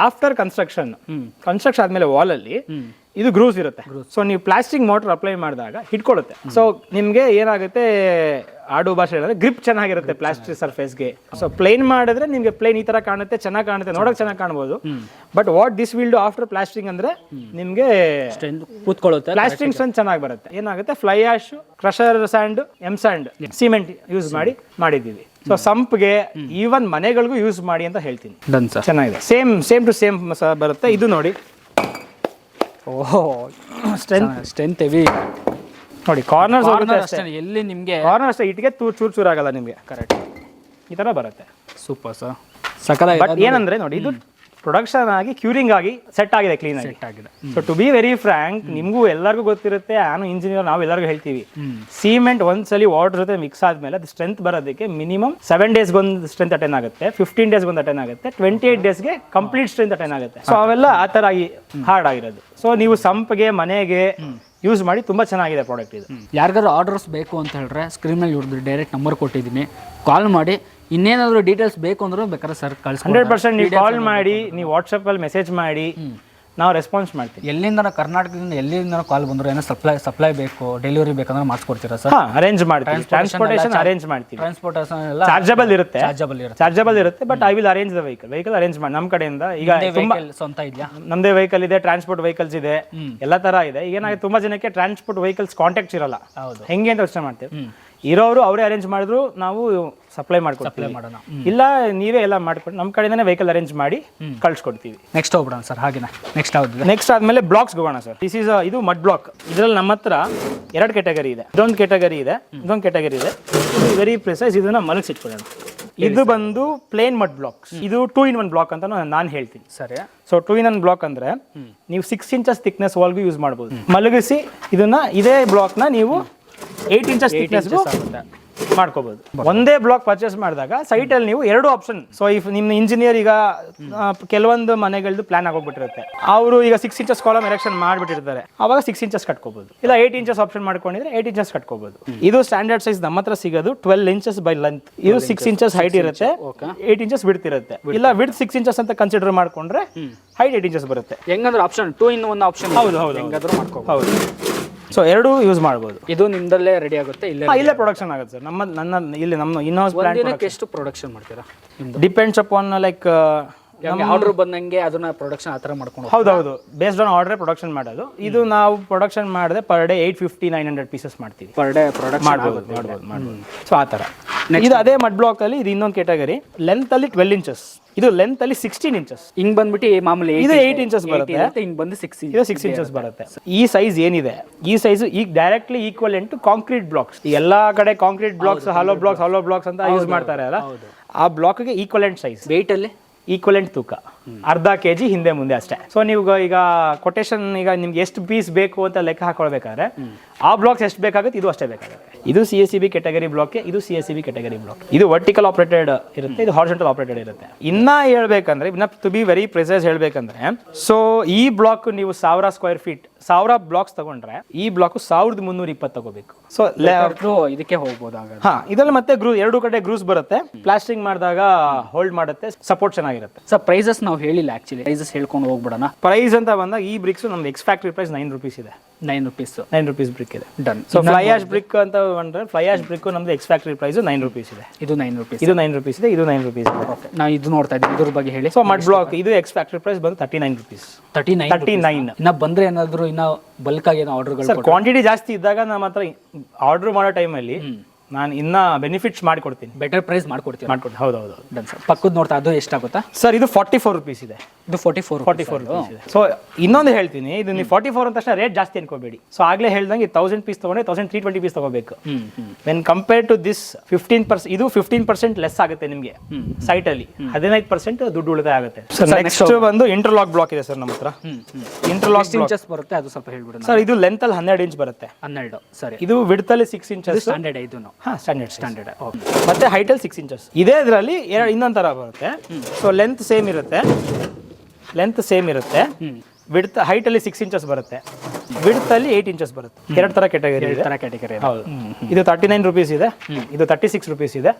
ಆಫ್ಟರ್ ಕನ್ಸ್ಟ್ರಕ್ಷನ್ ಕನ್ಸ್ಟ್ರಕ್ಷನ್ ಆದ್ಮೇಲೆ ವಾಲ್ ಅಲ್ಲಿ ಇದು ಗ್ರೂಸ್ ಇರುತ್ತೆ. ಸೊ ನೀವು ಪ್ಲಾಸ್ಟಿಕ್ ಮೋಟರ್ ಅಪ್ಲೈ ಮಾಡಿದಾಗ ಹಿಡ್ಕೊಳ್ಳುತ್ತೆ. ಸೊ ನಿಮಗೆ ಏನಾಗುತ್ತೆ ಆಡು ಭಾಷೆ ಹೇಳಿದ್ರೆ ಗ್ರಿಪ್ ಚೆನ್ನಾಗಿರುತ್ತೆ ಪ್ಲಾಸ್ಟಿಕ್ ಸರ್ಫೇಸ್ಗೆ ಸೊ ಪ್ಲೇನ್ ಮಾಡಿದ್ರೆ ನಿಮಗೆ ಪ್ಲೇನ್ ಈ ತರ ಕಾಣುತ್ತೆ ಚೆನ್ನಾಗಿ ಕಾಣುತ್ತೆ ನೋಡಕ್ ಚೆನ್ನಾಗಿ ಕಾಣ್ಬೋದು. But what this will do after plastering ಅಂದ್ರೆ ನಿಮ್ಗೆ ಕೂತ್ಕೊಳ್ಳುತ್ತೆ ಪ್ಲಾಸ್ಟಿಂಗ್ ಸ್ಟ್ರೆಂತ್ ಚೆನ್ನಾಗಿ ಬರುತ್ತೆ. ಏನಾಗುತ್ತೆ? Fly ash crusher sand M sand cement use ಮಾಡಿ ಮಾಡಿದ್ದೀವಿ. ಸೊ ಸಂಪ್ಗೆ ಈವನ್ ಮನೆಗಳಿಗೂ ಯೂಸ್ ಮಾಡಿ ಅಂತ ಹೇಳ್ತೀನಿ. ಚೆನ್ನಾಗಿದೆ. ಸೇಮ್ ಸೇಮ್ ಟು ಸೇಮ್ ಬರುತ್ತೆ. ಇದು ನೋಡಿ. ಓಹೋ ಸ್ಟ್ರೆಂತ್ ಸ್ಟ್ರೆಂತ್ ಹೆವಿ ನೋಡಿ ಕಾರ್ನರ್ಸ್ ಹೋಗುತ್ತೆ ಅಷ್ಟೇ ಎಲ್ಲಿ ನಿಮಗೆ ಕಾರ್ನರ್ ಅಷ್ಟೇ ಇಟ್ಟಿಗೆ ತೂರ್ ಚೂರ್ ಚೂರ್ ಆಗಲ್ಲ ನಿಮಗೆ. ಕರೆಕ್ಟ್ ಈ ತರ ಬರುತ್ತೆ. ಸೂಪರ್ ಸರ್ ಸಕಲ ಬಟ್ ಏನಂದ್ರೆ ನೋಡಿ ಇದು ಪ್ರೊಡಕ್ಷನ್ ಆಗಿ ಕ್ಯೂರಿಂಗ್ ಆಗಿ ಸೆಟ್ ಆಗಿದೆ ಕ್ಲೀನ್ ಆಗಿ. ಸೆಟ್ ಆಗಿದೆ. So to be very frank ನಿಮಗೂ ಎಲ್ಲರಿಗೂ ಗೊತ್ತಿರುತ್ತೆ ನಾನು ಇಂಜಿನಿಯರ್ ನಾವು ಎಲ್ಲರಿಗೂ ಹೇಳ್ತೀವಿ. ಸಿಮೆಂಟ್ ಒಂದ್ಸಲಿ ವಾಟರ್ ಜೊತೆ ಮಿಕ್ಸ್ ಆದ್ಮೇಲೆ ಅದು ಸ್ಟ್ರೆಂತ್ ಬರೋದಕ್ಕೆ ಮಿನಿಮಮ್ ಸೆವೆನ್ ಡೇಸ್ ಒಂದು ಸ್ಟ್ರೆಂತ್ ಅಟೆನ್ ಆಗುತ್ತೆ ಫಿಫ್ಟೀನ್ ಡೇಸ್ ಒಂದು ಅಟೆನ್ ಆಗುತ್ತೆ ಟ್ವೆಂಟಿ ಏಟ್ ಡೇಸ್ಗೆ ಕಂಪ್ಲೀಟ್ ಸ್ಟ್ರೆಂತ್ ಅಟೆನ್ ಆಗುತ್ತೆ. ಸೊ ಅವೆಲ್ಲ ಆ ಥರ ಆಗಿ ಹಾರ್ಡ್ ಆಗಿರೋದು. ಸೊ ನೀವು ಸಂಪ್ಗೆ ಮನೆಗೆ ಯೂಸ್ ಮಾಡಿ ತುಂಬಾ ಚೆನ್ನಾಗಿದೆ ಪ್ರಾಡಕ್ಟ್ ಇದು. ಯಾರಿಗಾದ್ರೂ ಆರ್ಡರ್ಸ್ ಬೇಕು ಅಂತ ಹೇಳಿದ್ರೆ ಸ್ಕ್ರೀನ್ ಮೇಲೆ ಹಿಡಿದು ಡೈರೆಕ್ಟ್ ನಂಬರ್ ಕೊಟ್ಟಿದ್ದೀನಿ. ಕಾಲ್ ಮಾಡಿ ಇನ್ನೇನಾದರೂ ಡೀಟೇಲ್ಸ್ ಬೇಕು ಅಂದ್ರೆ ಬೇಕಾದ್ರೆ ಸರ್ ಕಳ್ಸಿ ಹಂಡ್ರೆಡ್ ಪರ್ಸೆಂಟ್ ನೀವು ಕಾಲ್ ಮಾಡಿ ನೀವು ವಾಟ್ಸಪ್ಪಲ್ಲಿ ಮೆಸೇಜ್ ಮಾಡಿ ನಾವು ರೆಸ್ಪಾನ್ಸ್ ಮಾಡ್ತೀವಿ. ಎಲ್ಲಿಂದ ಕರ್ನಾಟಕದಿಂದ ಎಲ್ಲಿಂದ ಕಾಲ್ ಬಂದ್ರು ಏನೋ ಸಪ್ಲೈ ಸಪ್ಲೈ ಬೇಕು ಡೆಲಿವರಿ ಬೇಕಂದ್ರೆ ಮಾಡಿಸ್ಕೊಡ್ತೀರಾ ಸರ್ ಅರೇಂಜ್ ಮಾಡ್ತೀವಿ. ಟ್ರಾನ್ಸ್ಪೋರ್ಟೇಷನ್ ಅರೇಂಜ್ ಮಾಡ್ತೀವಿ. ಟ್ರಾನ್ಸ್ಪೋರ್ಟೇಷನ್ ಎಲ್ಲ ಚಾರ್ಜಬಲ್ ಇರುತ್ತೆ. ಚಾರ್ಜಬಲ್ ಇರುತ್ತೆ. ಚಾರ್ಜಬಲ್ ಇರುತ್ತೆ but I will arrange the vehicle vehicle arrange ಮಾಡಿ ನಮ್ಮ ಕಡೆಯಿಂದ ಈಗ ಸ್ವಂತ ಇದೆಯಾ? ನಮ್ದೇ ವೆಹಿಕಲ್ ಇದೆ ಟ್ರಾನ್ಸ್ಪೋರ್ಟ್ ವೆಹಿಕಲ್ಸ್ ಇದೆ ಎಲ್ಲ ತರ ಇದೆ. ಈಗ ಏನಾಗುತ್ತೆ ತುಂಬಾ ಜನಕ್ಕೆ ಟ್ರಾನ್ಸ್ಪೋರ್ಟ್ ವೆಹಿಕಲ್ಸ್ ಕಾಂಟ್ಯಾಕ್ಟ್ಸ್ ಇರಲ್ಲ. ಹೌದು. ಹೆಂಗೆ ಅಂತ ಯೋಚನೆ ಮಾಡ್ತೀವಿ. ಇರೋರು ಅವರೇ ಅರೇಂಜ್ ಮಾಡಿದ್ರು ನಾವು ಸಪ್ಲೈ ಮಾಡ್ಕೊಡ್ತೀವಿ. ಮಾಡೋಣ. ಇಲ್ಲ ನೀವೇ ಎಲ್ಲ ಮಾಡ್ಕೊಂಡು ನಮ್ಮ ಕಡೆಯಿಂದನೇ ವೆಹಿಕಲ್ ಅರೇಂಜ್ ಮಾಡಿ ಕಳ್ಸಿಕೊಡ್ತೀವಿ. ನೆಕ್ಸ್ಟ್ ಹೋಗ್ಬಿಡೋಣ ಸರ್ ಹಾಗೆ ನೆಕ್ಸ್ಟ್ ಆಗುತ್ತೆ ನೆಕ್ಸ್ಟ್ ಆದ್ಮೇಲೆ ಬ್ಲಾಕ್ಸ್ ಹೋಗೋಣ ಸರ್ ದಿಸ್ ಇಸ್ ಇದು ಮಡ್ ಬ್ಲಾಕ್ ಇದ್ರಲ್ಲಿ ನಮ್ಮ ಹತ್ರ ಎರಡು ಕೆಟಗರಿ ಇದೆ. ಇದೊಂದು ಕೆಟಗರಿ ಇದೆ ಇದೊಂದು ಕೆಟಗರಿ ಇದೆ. ವೆರಿ ಪ್ರಿಸೈಸ್ ಇದನ್ನ ಮಲಗಿಸಿಟ್ಕೊಳ್ಳೋಣ ಇದು ಬಂದು ಪ್ಲೇನ್ ಮಡ್ ಬ್ಲಾಕ್ಸ್ ಇದು ಟೂ ಇನ್ ಒನ್ ಬ್ಲಾಕ್ ಅಂತ ನಾನು ಹೇಳ್ತೀನಿ. ಸರಿ. So two in one block ಅಂದ್ರೆ ನೀವು ಸಿಕ್ಸ್ ಇಂಚಸ್ ಥಿಕ್ನೆಸ್ ವಾಲ್ಗೂ ಯೂಸ್ ಮಾಡ್ಬೋದು. ಮಲಗಿಸಿ ಇದನ್ನ ಇದೇ ಬ್ಲಾಕ್ನ ನೀವು ಏಟ್ ಇಂಚಸ್ ಥಿಕ್ನೆಸ್ಗೂ ಮಾಡ್ಕೋಬಹುದು ಒಂದೇ ಬ್ಲಾಕ್ ಪರ್ಚೇಸ್ ಮಾಡಿದಾಗ ಸೈಟ್ ಅಲ್ಲಿ ನೀವು ಎರಡು ಆಪ್ಷನ್ ಸೊ ಇಫ್ ನಿಮ್ಮ ಇಂಜಿನಿಯರ್ ಈಗ ಕೆಲವೊಂದು ಮನೆಗಳದ್ದು ಪ್ಲಾನ್ ಆಗೋಗ್ಬಿಟ್ಟಿರುತ್ತೆ. ಅವರು ಈಗ ಸಿಕ್ಸ್ ಇಂಚಸ್ ಕಾಲಮ್ ಎರೆಕ್ಷನ್ ಮಾಡಿಬಿಟ್ಟಿರ್ತಾರೆ. ಅವಾಗ ಸಿಕ್ಸ್ ಇಂಚಸ್ ಕಟ್ಕೋಬಹುದು ಇಲ್ಲ ಏಟ್ ಇಂಚಸ್ ಆಪ್ಷನ್ ಮಾಡ್ಕೊಂಡಿದ್ರೆ ಏಟ್ ಇಂಚಸ್ ಕಟ್ಕೋಬಹುದು ಇದು ಸ್ಟ್ಯಾಂಡರ್ಡ್ ಸೈಜ್ ನಮ್ಮ ಹತ್ರ ಸಿಗೋದು ಟ್ವೆಲ್ ಇಂಚಸ್ ಬೈ ಲೆಂತ್ ಇದು ಸಿಕ್ಸ್ ಇಂಚಸ್ ಹೈಟ್ ಇರುತ್ತೆ. ಏಟ್ ಇಂಚಸ್ ವಿಡ್ತ್ ಇರುತ್ತೆ. ಇಲ್ಲ ವಿಡ್ ಸಿಕ್ಸ್ ಇಂಚಸ್ ಅಂತ ಕನ್ಸಿಡರ್ ಮಾಡ್ಕೊಂಡ್ರೆ ಹೈಟ್ ಏಟ್ ಇಂಚಸ್ ಬರುತ್ತೆ. ಹೆಂಗಂದ್ರೆ option two in one option ಹೌದು, ಹೌದು, ಹೆಂಗಾದ್ರೂ ಮಾಡ್ಕೋಬಹುದು ಹೌದು. ಸೊ ಎರಡು ಯೂಸ್ ಮಾಡ್ಬೋದು. ಇದು ನಿಮ್ದಲ್ಲೇ ರೆಡಿ ಆಗುತ್ತೆ ಇಲ್ಲೇ ಇಲ್ಲೇ ಪ್ರೊಡಕ್ಷನ್ ಆಗುತ್ತೆ ಸರ್. ನಮ್ಮ ನನ್ನ ಇಲ್ಲಿ ನಮ್ಮ ಇನ್ಹೌಸ್ ಪ್ಲಾಂಟ್ ಎಷ್ಟು ಪ್ರೊಡಕ್ಷನ್ ಮಾಡ್ತೀರಾ ಡಿಪೆಂಡ್ಸ್ ಅಪಾನ್ ಲೈಕ್ ಆರ್ಡರ್ ಬಂದಂಗೆ ಅದನ್ನ ಪ್ರೊಡಕ್ಷನ್ ಆ ಥರ ಮಾಡ್ಕೊಂಡು? ಹೌದೌದು. ಬೇಸ್ಡ್ ಆನ್ ಆರ್ಡರ್ ಪ್ರೊಡಕ್ಷನ್ ಮಾಡೋದು. ಇದು ನಾವು ಪ್ರೊಡಕ್ಷನ್ ಮಾಡಿದ್ರೆ per day eight fifty nine hundred pieces ಮಾಡ್ತೀವಿ. ಪರ್ ಡೇ ಪ್ರೊಡಕ್ಷನ್ ಮಾಡ್ಬೋದು ಮಾಡ್ಬೋದು ಮಾಡ್ಬೋದು. ಸೊ ಆ ಥರ. ಇದು ಅದೇ ಮಡ್ ಬ್ಲಾಕ್ ಅಲ್ಲಿ ಇದು ಇನ್ನೊಂದು ಕೆಟಗರಿ ಲೆಂತ್ ಅಲ್ಲಿ ಟ್ವೆಲ್ ಇಂಚಸ್ ಇದು ಲೆಂತ್ ಅಲ್ಲಿ ಸಿಕ್ಸ್ಟೀನ್ ಇಂಚಸ್ ಹಿಂಗ್ ಬಂದ್ಬಿಟ್ಟು ಮಾಮೂಲಿ ಇದು 8 ಇಂಚಸ್ ಬರುತ್ತೆ. ಹಿಂಗ್ ಬಂದು ಸಿಕ್ಸ್ ಇದು ಸಿಕ್ಸ್ ಇಂಚಸ್ ಬರುತ್ತೆ. ಈ ಸೈಜ್ ಏನಿದೆ? ಈ ಸೈಜ್ ಈಗ directly equal to concrete blocks ಎಲ್ಲಾ ಕಡೆ concrete blocks hollow blocks hollow blocks ಅಂತ ಯೂಸ್ ಮಾಡ್ತಾರೆ ಅಲ್ಲ? ಆ ಬ್ಲಾಕ್ಗೆ ಈಕ್ವಲೆಂಟ್ ಸೈಜ್ ವೆಯ್ಟ್ ಅಲ್ಲಿ? ಈಕ್ವಲೆಂಟ್ ತೂಕ. ಅರ್ಧ ಕೆ ಜಿ ಹಿಂದೆ ಮುಂದೆ ಅಷ್ಟೇ. ಸೊ ನೀವು ಈಗ ಕೊಟೇಶನ್ ಈಗ ನಿಮ್ಗೆ ಎಷ್ಟು ಪೀಸ್ ಬೇಕು ಅಂತ ಲೆಕ್ಕ ಹಾಕೊಳ್ಬೇಕಾದ್ರೆ ಆ ಬ್ಲಾಕ್ಸ್ ಎಷ್ಟು ಬೇಕಾಗುತ್ತೆ ಇದು ಅಷ್ಟೇ ಬೇಕಾಗುತ್ತೆ. ಇದು C S C B category block ಇದು C S C B category block ಇದು ವರ್ಟಿಕಲ್ ಆಪರೇಟೆಡ್ ಇರುತ್ತೆ ಇದು ಹಾರ್ಸೆಂಟಲ್ ಆಪರೇಟೆಡ್ ಇರುತ್ತೆ. ಇನ್ನ ಹೇಳ್ಬೇಕಂದ್ರೆ ಇನ್ನ ಟು ಬಿ ವೆರಿ ಪ್ರೆಸೈಸ್ ಹೇಳ್ಬೇಕಂದ್ರೆ ಸೊ ಈ ಬ್ಲಾಕ್ ನೀವು ಸಾವಿರ ಸ್ಕ್ವೇರ್ ಫೀಟ್ ಸಾವಿರ ಬ್ಲಾಕ್ಸ್ ತಗೊಂಡ್ರೆ ಈ ಬ್ಲಾಕ್ ಸಾವಿರದ ಮುನ್ನೂರ ಇಪ್ಪತ್ತು ತಗೋಬೇಕು. ಸೊ ಇದಕ್ಕೆ ಹೋಗ್ಬೋದಾಗ ಹಾ ಇದರಲ್ಲಿ ಮತ್ತೆ ಗ್ರೂ ಎರಡು ಕಡೆ ಗ್ರೂಸ್ ಬರುತ್ತೆ. ಪ್ಲಾಸ್ಟಿಂಗ್ ಮಾಡಿದಾಗ ಹೋಲ್ಡ್ ಮಾಡುತ್ತೆ ಸಪೋರ್ಟ್ ಚೆನ್ನಾಗಿರುತ್ತೆ. ಸರ್ ಪ್ರೈಸಸ್ ನಾವು ಹೇಳಿಲ್ಲ ಆಕ್ಚುಲಿ ಪ್ರೈಸಸ್ ಹೇಳ್ಕೊಂಡು ಹೋಗ್ಬಿಡೋಣ. ಪ್ರೈಸ್ ಅಂತ ಬಂದಾಗ ಈ ಬ್ರಿಕ್ಸ್ ನಮ್ದು ex factory price nine rupees ಇದೆ. Nine rupees nine rupees brick ಇದೆ. Done so fly ash brick ಅಂತ ಬಂದ್ರೆ ಫ್ಲೈ ಆಶ್ ಬ್ರಿಕ್ ನಮ್ದು ex factory price nine rupees ಇದೆ. ಇದು ನೈನ್ ರುಪೀಸ್ ಇದು ನೈನ್ ರುಪೀಸ್ ಇದೆ ಇದು ನೈನ್ ರುಪೀಸ್ ಇದೆ. ನಾವು ಇದು ನೋಡ್ತಾ ಇದ್ದೀವಿ. ಇದ್ರ ಬಗ್ಗೆ ಹೇಳಿ. ಸೊ ಮಡ್ ಬ್ಲಾಕ್ ಇದು ಎಕ್ಸ್ ಫ್ಯಾಕ್ಟ್ರಿ ಪ್ರೈಸ್ ಬಂದು thirty nine rupees thirty nine thirty nine ಇನ್ನ ಬಂದ್ರೆ ಏನಾದ್ರು ಇನ್ನ ಬಲ್ಕ್ ಆಗಿ ಏನೋ ಆರ್ಡರ್ಗಳು ಸರ್ ಕ್ವಾಂಟಿಟಿ ಜಾಸ್ತಿ ಇದ್ದಾಗ ನಮ್ಮ ಹತ್ರ ಆರ್ಡರ್ ಮಾಡೋ ಟೈಮಲ್ಲಿ ನಾನು ಇನ್ನ ಬೆನಿಫಿಟ್ಸ್ ಮಾಡಿಕೊಡ್ತೀನಿ. ಬೆಟರ್ ಪ್ರೈಸ್ ಮಾಡ್ಕೊಡ್ತೀನಿ ಮಾಡ್ಕೊಡ್ತೀನಿ. ಹೌದು ಹೌದು ಡನ್ ಸರ್ ಪಕ್ಕದ ನೋಡ್ತಾ ಅದು ಎಷ್ಟಾಗುತ್ತಾ? ಸರ್ ಇದು ಫಾರ್ಟಿ ಫೋರ್ ರುಪೀಸ್ ಇದೆ ಇದು forty four forty four so ಇನ್ನೊಂದು ಹೇಳ್ತೀನಿ ಇದು ನೀವು ಫಾರ್ಟಿ ಫೋರ್ ಅಂತ ತಕ್ಷಣ ರೇಟ್ ಜಾಸ್ತಿ ಅನ್ಕೋಬೇಡಿ. ಸೊ ಆಗಲೇ ಹೇಳ್ದಂಗೆ ತೌಸಂಡ್ ಪೀಸ್ ತಗೊಂಡ್ರೆ ತೌಸಂಡ್ ತ್ರೀ ಟ್ವೆಂಟಿ ಪೀಸ್ ತಗೋಬೇಕು. When compare to this fifteen percent ಇದು ಫಿಫ್ಟೀನ್ ಪರ್ಸೆಂಟ್ ಲೆಸ್ ಆಗುತ್ತೆ ನಿಮಗೆ ಸೈಟ್ ಅಲ್ಲಿ. ಹದಿನೈದು ಪರ್ಸೆಂಟ್ ದುಡ್ಡು ಉಳಿತಾಯ ಆಗುತ್ತೆ. ಸರ್ ನೆಕ್ಸ್ಟ್ ಬಂದು ಇಂಟರ್ಲಾಕ್ ಬ್ಲಾಕ್ ಇದೆ ಸರ್ ನಮ್ಮ ಹತ್ರ. ಇಂಟರ್ಲಾಕ್ ಎಷ್ಟು ಇಂಚಸ್ ಬರುತ್ತೆ ಅದು ಸ್ವಲ್ಪ ಹೇಳ್ಬಿಡೋಣ. ಸರ್ ಇದು ಲೆಂತ್ ಅಲ್ಲಿ ಹನ್ನೆರಡು ಇಂಚ್ ಬರುತ್ತೆ. ಹನ್ನೆರಡು ಸರಿ. ಇದು ವಿಡ್ತಲ್ಲಿ ಸಿಕ್ಸ್ ಇಂಚಸ್ ಸ್ಟ್ಯಾಂಡರ್ಡ್ ಇದು ಹಾ ಸ್ಟ್ಯಾಂಡರ್ಡ್ ಸ್ಟ್ಯಾಂಡರ್ಡ್ ಮತ್ತೆ ಹೈಟಲ್ಲಿ ಸಿಕ್ಸ್ ಇಂಚಸ್ ಇದೇ ಇದರಲ್ಲಿ ಎರಡು ಇನ್ನೊಂದು ಥರ ಬರುತ್ತೆ. ಸೊ ಲೆಂತ್ ಸೇಮ್ ಇರುತ್ತೆ. ಲೆಂತ್ ಸೇಮ್ ಇರುತ್ತೆ. ವಿಡ್ತ್ ಹೈಟಲ್ಲಿ ಸಿಕ್ಸ್ ಇಂಚಸ್ ಬರುತ್ತೆ. ವಿಡ್ತಲ್ಲಿ ಏಯ್ಟ್ ಇಂಚಸ್ ಬರುತ್ತೆ. ಎರಡು ತರ ಕೆಟಗರಿ ಇದೆ. ತರ ಕ್ಯಾಟಗರಿ ಹೌದು. ಇದು ತರ್ಟಿ ನೈನ್ ರುಪೀಸ್ ಇದೆ ಇದು ತರ್ಟಿ ಸಿಕ್ಸ್ ರುಪೀಸ್ ಇದೆ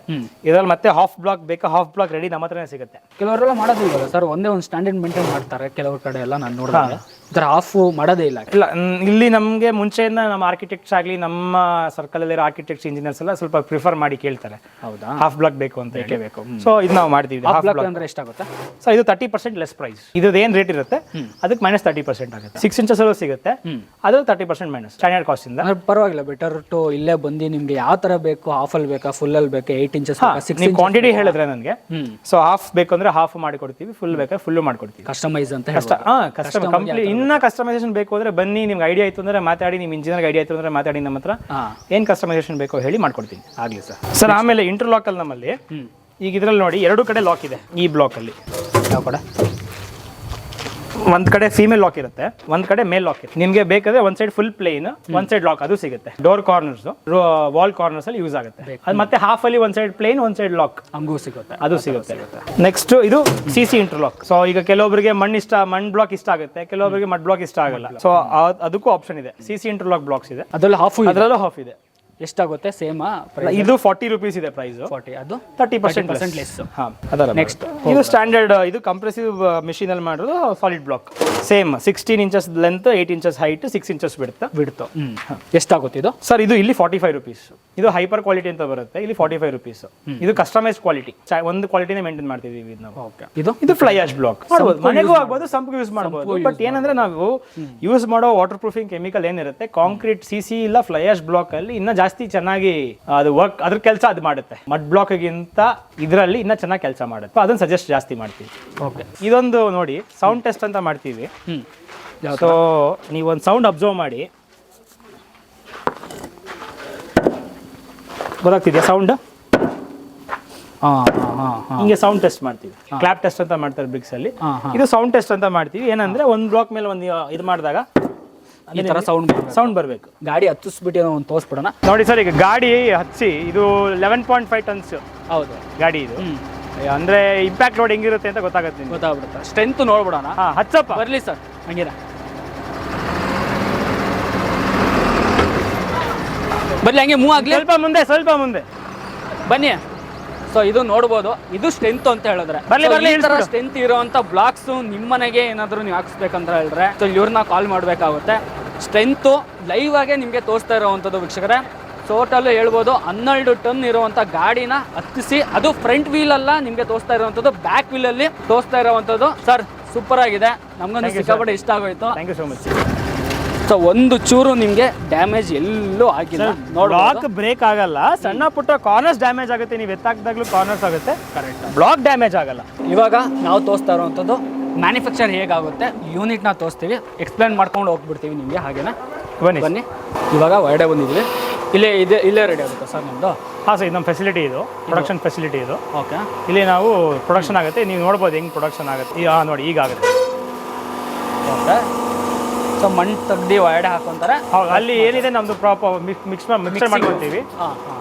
ಇದರಲ್ಲಿ ಮತ್ತೆ ಹಾಫ್ ಬ್ಲಾಕ್ ಬೇಕಾ ಹಾಫ್ ಬ್ಲಾಕ್ ರೆಡಿ ನಮ್ಮ ಹತ್ರನೇ ಸಿಗುತ್ತೆ. ಕೆಲವರೆಲ್ಲ ಮಾಡೋದಿಲ್ಲ ಸರ್ ಒಂದೇ ಒಂದು ಸ್ಟ್ಯಾಂಡರ್ಡ್ ಮೇಂಟೈನ್ ಮಾಡ್ತಾರೆ ಕೆಲವ್ರ ಕಡೆ ಎಲ್ಲ ನಾನು ನೋಡಿದ್ರೆ ಇದರ ಹಾಫ್ ಮಾಡೋದೇ ಇಲ್ಲ. ಇಲ್ಲ ಇಲ್ಲಿ ನಮಗೆ ಮುಂಚೆಯಿಂದ ನಮ್ಮ ಆರ್ಕಿಟೆಕ್ಟ್ಸ್ ಆಗಲಿ ನಮ್ಮ ಸರ್ಕಲ್ ಸರ್ಕಲಲ್ಲಿರೋ ಆರ್ಕಿಟೆಕ್ಟ್ಸ್ ಇಂಜಿನಿಯರ್ಸ್ ಎಲ್ಲ ಸ್ವಲ್ಪ ಪ್ರಿಫರ್ ಮಾಡಿ ಕೇಳ್ತಾರೆ. ಹೌದಾ? ಹಾಫ್ ಬ್ಲಾಕ್ ಬೇಕು ಅಂತ ಬೇಕು ಸೊ ಇದು ನಾವು ಮಾಡ್ತೀವಿ. ಹಾಫ್ ಬ್ಲಾಕ್ ಅಂದ್ರೆ ಎಷ್ಟಾಗುತ್ತೆ? ಸೊ ಇದು ತರ್ಟಿ ಪರ್ಸೆಂಟ್ ಲೆಸ್ ಪ್ರೈಸ್ ಇದು ಏನು ರೇಟ್ ಇರುತ್ತೆ? ಅದಕ್ಕೆ ಮೈನಸ್ ತರ್ಟಿ ಪರ್ಸೆಂಟ್ ಆಗುತ್ತೆ. ಸಿಕ್ಸ್ ಇಂಚಸ್ ಅಲ್ಲೂ ಸಿಗುತ್ತೆ. ಅದ್ರಲ್ಲಿ thirty percent minus standard cost ಇಂದ. ಪರವಾಗಿಲ್ಲ ಬೆಟರ್ ಟು ಇಲ್ಲೇ ಬಂದು ನಿಮ್ಗೆ ಯಾವ ತರ ಬೇಕು ಹಾಫ್ ಅಲ್ಲಿ ಬೇಕಾ ಫುಲ್ ಅಲ್ಲಿ ಬೇಕಾ ಏಟ್ ಇಂಚಸ್ ನೀವು ಕ್ವಾಂಟಿಟಿ ಹೇಳಿದ್ರೆ ನನಗೆ. ಸೊ ಹಾಫ್ ಬೇಕು ಅಂದ್ರೆ ಹಾಫ್ ಮಾಡಿಕೊಡ್ತೀವಿ ಫುಲ್ ಬೇಕಾ ಫುಲ್ ಮಾಡ್ಕೊಡ್ತೀವಿ. ಕಸ್ಟಮೈಸ್ ಅಂತ ಕಷ್ಟ ಕಸ್ಟಮ್ ಕಂಪ್ಲೀಟ್ ಇನ್ನ ಕಸ್ಟಮೈಸೇಷನ್ ಬೇಕು ಅಂದ್ರೆ ಬನ್ನಿ ನಿಮ್ಗೆ ಐಡಿಯಾ ಆಯ್ತು ಅಂದ್ರೆ ಮಾತಾಡಿ ನಿಮ್ಮ ಇಂಜಿನಿಯರ್ ಐಡಿಯಾ ಆಯ್ತು ಅಂದ್ರೆ ಮಾತಾಡಿ ನಮ್ಮ ಹತ್ರ. ಏನ್ ಕಸ್ಟಮೈಸೇಷನ್ ಬೇಕೋ ಹೇಳಿ ಮಾಡ್ಕೊಡ್ತೀನಿ. ಆಗ್ಲಿ ಸರ್. ಸರ್ ಆಮೇಲೆ ಇಂಟರ್ಲಾಕ್ ಅಲ್ಲಿ ನಮ್ಮಲ್ಲಿ ಈಗ ಇದ್ರಲ್ಲಿ ನೋಡಿ ಎರಡು ಕಡೆ ಲಾಕ್ ಇದೆ ಈ ಬ್ಲಾಕ್ ಅಲ್ಲಿ. ಯಾವ ಕಡೆ? ಒಂದ್ ಕಡೆ ಫೀಮೇಲ್ ಲಾಕ್ ಇರುತ್ತೆ ಒಂದ್ ಕಡೆ ಮೇಲ್ ಲಾಕ್ ಇರುತ್ತೆ. ನಿಮ್ಗೆ ಬೇಕಾದ್ರೆ ಒಂದ್ ಸೈಡ್ ಫುಲ್ ಪ್ಲೇನ್ ಒಂದ್ ಸೈಡ್ ಲಾಕ್ ಅದು ಸಿಗುತ್ತೆ. ಡೋರ್ ಕಾರ್ನರ್ಸ್ ವಾಲ್ ಕಾರ್ನರ್ಸ್ ಅಲ್ಲಿ ಯೂಸ್ ಆಗುತ್ತೆ. ಅದು ಮತ್ತೆ ಹಾಫ್ ಅಲ್ಲಿ ಒಂದ್ ಸೈಡ್ ಪ್ಲೇನ್ ಒಂದ್ ಸೈಡ್ ಲಾಕ್ ಹಂಗೂ ಸಿಗುತ್ತೆ. ಅದು ಸಿಗುತ್ತೆ. ನೆಕ್ಸ್ಟ್ ಇದು ಸಿ ಸಿ ಇಂಟರ್ಲಾಕ್ ಸೊ ಈಗ ಕೆಲವೊಬ್ಬರಿಗೆ ಮಣ್ಣು ಇಷ್ಟ ಮಣ್ ಬ್ಲಾಕ್ ಇಷ್ಟ ಆಗುತ್ತೆ ಕೆಲವೊಬ್ಬರಿಗೆ ಮಡ್ ಬ್ಲಾಕ್ ಇಷ್ಟ ಆಗಲ್ಲ. ಸೊ ಅದಕ್ಕೂ ಆಪ್ಷನ್ ಇದೆ. ಸಿ ಸಿ ಇಂಟರ್ಲಾಕ್ ಬ್ಲಾಕ್ಸ್ ಇದೆ. ಅದರಲ್ಲಿ ಹಾಫ್ ಅದರಲ್ಲೂ ಹಾಫ್ ಇದೆ. ಎಷ್ಟಾಗುತ್ತೆ? ಸೇಮ್ ಇದು ಫಾರ್ಟಿ ರುಪೀಸ್ ಇದೆ ಪ್ರೈಸ್ ಫಾರ್ಟಿ ಅದು thirty percent percent less next ಇದು ಸ್ಟ್ಯಾಂಡರ್ಡ್ ಇದು ಕಂಪ್ರೆಸಿವ್ ಮೆಷಿನ್ ಅಲ್ಲಿ ಮಾಡೋದು solid block same sixteen inches length eight inches height six inches ಬಿಡುತ್ತೆ ಬಿಡ್ತು ಎಷ್ಟಾಗುತ್ತೆ ಇದು? ಸರ್ ಇದು ಇಲ್ಲಿ ಫಾರ್ಟಿ ಫೈವ್ ರುಪೀಸ್ ಇದು ಹೈಪರ್ ಕ್ವಾಲಿಟಿ ಅಂತ ಬರುತ್ತೆ ಇಲ್ಲಿ ಫಾರ್ಟಿ ಫೈವ್ ರುಪೀಸ್ ಇದು ಕಸ್ಟಮೈಸ್ ಕ್ವಾಲಿಟಿ ಒಂದು ಕ್ವಾಲಿಟಿನೇ ಮೇಂಟೈನ್ ಮಾಡ್ತಿದೀವಿ ಇದು ನಾವು. ಓಕೆ ಇದು? ಇದು ಫ್ಲೈ ಆಶ್ ಬ್ಲಾಕ್ ಮನೆಗೂ ಆಗ್ಬೋದು ಸಂಪ್ಗೆ ಯೂಸ್ ಮಾಡಬಹುದು ಬಟ್ ಏನಂದ್ರೆ ನಾವು ಯೂಸ್ ಮಾಡೋ ವಾಟರ್ ಪ್ರೂಫಿಂಗ್ ಕೆಮಿಕಲ್ ಏನಿರುತ್ತೆ ಕಾಂಕ್ರೀಟ್ ಸಿ ಸಿ ಇಲ್ಲ ಫ್ಲೈ ಆಶ್ ಬ್ಲಾಕ್ ಅಲ್ಲಿ ಇನ್ನ ಜಾಸ್ತಿ ಚೆನ್ನಾಗಿ ಅದು ವರ್ಕ್ ಅದ್ರ ಕೆಲಸ ಅದು ಮಾಡುತ್ತೆ. ಮಡ್ ಬ್ಲಾಕ್ ಗಿಂತ ಇದರಲ್ಲಿ ಇನ್ನ ಚೆನ್ನಾಗಿ ಕೆಲಸ ಮಾಡುತ್ತೆ. ಅದನ್ನ ಸಜೆಸ್ಟ್ ಜಾಸ್ತಿ ಮಾಡ್ತೀವಿ. ಓಕೆ ಇದೊಂದು ನೋಡಿ ಸೌಂಡ್ ಟೆಸ್ಟ್ ಅಂತ ಮಾಡ್ತೀವಿ. ಸೊ ನೀವು ಒಂದು ಸೌಂಡ್ ಅಬ್ಸರ್ವ್ ಮಾಡಿ. ಗೊತ್ತಾಗ್ತಿದೆಯಾ ಸೌಂಡ್ ಹಿಂಗೆ ಸೌಂಡ್ ಟೆಸ್ಟ್ ಮಾಡ್ತೀವಿ. ಕ್ಲಾಪ್ ಟೆಸ್ಟ್ ಅಂತ ಮಾಡ್ತಾರೆ ಬ್ರಿಕ್ಸ್ ಅಲ್ಲಿ. ಇದು ಸೌಂಡ್ ಟೆಸ್ಟ್ ಅಂತ ಮಾಡ್ತೀವಿ. ಏನಂದ್ರೆ ಒಂದು ಬ್ಲಾಕ್ ಮೇಲೆ ಒಂದು ಇದು ಮಾಡಿದಾಗ ಈ ತರ ಸೌಂಡ್ ಸೌಂಡ್ ಬರಬೇಕು. ಗಾಡಿ ಹತ್ತಿಸ್ಬಿಟ್ಟು ಒಂದು ತೋರಿಸ್ಬಿಡೋಣ. ನೋಡಿ ಸರ್ ಈಗ ಗಾಡಿ ಹಚ್ಚಿ ಇದು ಲೆವೆನ್ ಪಾಯಿಂಟ್ ಫೈವ್ ಟನ್ಸ್ ಹೌದು. ಗಾಡಿ ಇದು. ಅಂದ್ರೆ ಇಂಪ್ಯಾಕ್ಟ್ ಲೋಡ್ ಹೆಂಗಿರುತ್ತೆ ಅಂತ ಗೊತ್ತಾಗುತ್ತೆ ನಿಮ್ಗೆ. ಗೊತ್ತಾಗ್ಬಿಡುತ್ತೆ. ಸ್ಟ್ರೆಂತ್ ನೋಡ್ಬಿಡೋಣ. ಹಾ ಹಚ್ಚಪ್ಪ. ಬರಲಿ ಸರ್ ಹಂಗಿರ. ಬರ್ಲಿ ಹಂಗೆ ಮೂವ್ ಆಗ್ಲಿ. ಸ್ವಲ್ಪ ಮುಂದೆ ಸ್ವಲ್ಪ ಮುಂದೆ. ಬನ್ನಿ. ಸೊ ಇದು ನೋಡ್ಬೋದು ಇದು ಸ್ಟ್ರೆಂತ್ ಅಂತ ಹೇಳಿದ್ರೆ. ಬರ್ಲಿ, ಬರ್ಲಿ, ಸ್ಟ್ರೆಂತ್ ಇರುವಂತ ಬ್ಲಾಕ್ಸ್ ನಿಮ್ಮ ಮನೆಗೆ ಏನಾದ್ರು ನೀವು ಹಾಕ್ಸ್ಬೇಕಂತ ಹೇಳಿದ್ರೆ ಸೊ ಇವ್ರನ್ನ ಕಾಲ್ ಮಾಡಬೇಕಾಗುತ್ತೆ. ಸ್ಟ್ರೆಂತು ಲೈವ್ ಆಗೇ ನಿಮಗೆ ತೋರಿಸ್ತಾ ಇರೋವಂಥದ್ದು ವೀಕ್ಷಕರೇ. ಟೋಟಲ್ ಹೇಳ್ಬೋದು ಹನ್ನೆರಡು ಟನ್ ಇರುವಂತ ಗಾಡಿನ ಹತ್ತಿಸಿ ಅದು ಫ್ರಂಟ್ ವೀಲ್ ಅಲ್ಲ ನಿಮಗೆ ತೋರಿಸ್ತಾ ಇರುವಂತದ್ದು ಬ್ಯಾಕ್ ವೀಲಲ್ಲಿ ತೋರಿಸ್ತಾ ಇರುವಂತದ್ದು ಸರ್ ಸೂಪರ್ ಆಗಿದೆ. ನಮ್ಗೊಂದು ಸಿಕ್ಕಾಪಟ್ಟೆ ಇಷ್ಟ ಆಗೋಯ್ತು. Thank you so much so ಒಂದು ಚೂರು ನಿಮಗೆ ಡ್ಯಾಮೇಜ್ ಎಲ್ಲೂ ಆಗಿಲ್ಲ. ನೋಡಿ ಬ್ಲಾಕ್ ಬ್ರೇಕ್ ಆಗಲ್ಲ. ಸಣ್ಣ ಪುಟ್ಟ ಕಾರ್ನರ್ಸ್ ಡ್ಯಾಮೇಜ್ ಆಗುತ್ತೆ. ನೀವು ಎತ್ತಾಕ್ದಾಗ್ಲೂ ಕಾರ್ನರ್ಸ್ ಆಗುತ್ತೆ. ಕರೆಕ್ಟ್ ಬ್ಲಾಕ್ ಡ್ಯಾಮೇಜ್ ಆಗಲ್ಲ. ಇವಾಗ ನಾವು ತೋರಿಸ್ತಾ ಇರುವಂಥದ್ದು ಮ್ಯಾನುಫ್ಯಾಕ್ಚರ್ ಹೇಗಾಗುತ್ತೆ? ಯೂನಿಟ್ನ ತೋರಿಸ್ತೀವಿ. ಎಕ್ಸ್ಪ್ಲೇನ್ ಮಾಡ್ಕೊಂಡು ಹೋಗ್ಬಿಡ್ತೀವಿ ನಿಮಗೆ. ಹಾಗೇನೆ? ಬನ್ನಿ. ಬನ್ನಿ. ಇವಾಗ ಹೊರಡೆ ಬಂದಿದ್ವಿ ಇಲ್ಲೇ ಇದೆ ಇಲ್ಲೇ ರೆಡಿ ಆಗುತ್ತೆ ಸರ್ ನಿಮ್ಮದು ಹಾಂ ಸರ್ ಇದು ನಮ್ಮ ಫೆಸಿಲಿಟಿ ಇದು. ಪ್ರೊಡಕ್ಷನ್ ಫೆಸಿಲಿಟಿ ಇದು. ಓಕೆ. ಇಲ್ಲಿ ನಾವು ಪ್ರೊಡಕ್ಷನ್ ಆಗುತ್ತೆ. ನೀವು ನೋಡ್ಬೋದು ಹೆಂಗೆ ಪ್ರೊಡಕ್ಷನ್ ಆಗುತ್ತೆ. ಹಾಂ ನೋಡಿ ಈಗ ಆಗುತ್ತೆ. ಓಕೆ. ಸೊ ಮಣ್ಣು ತೆಗ್ದು ಹೊರಡೆ ಹಾಕೊಂತಾರೆ. ಅಲ್ಲಿ ಏನಿದೆ ನಮ್ದು ಪ್ರಾಪರ್ ಮಿಕ್ಸ್ ಮಿಕ್ಸರ್ ಮಾಡ್ಕೊತೀವಿ.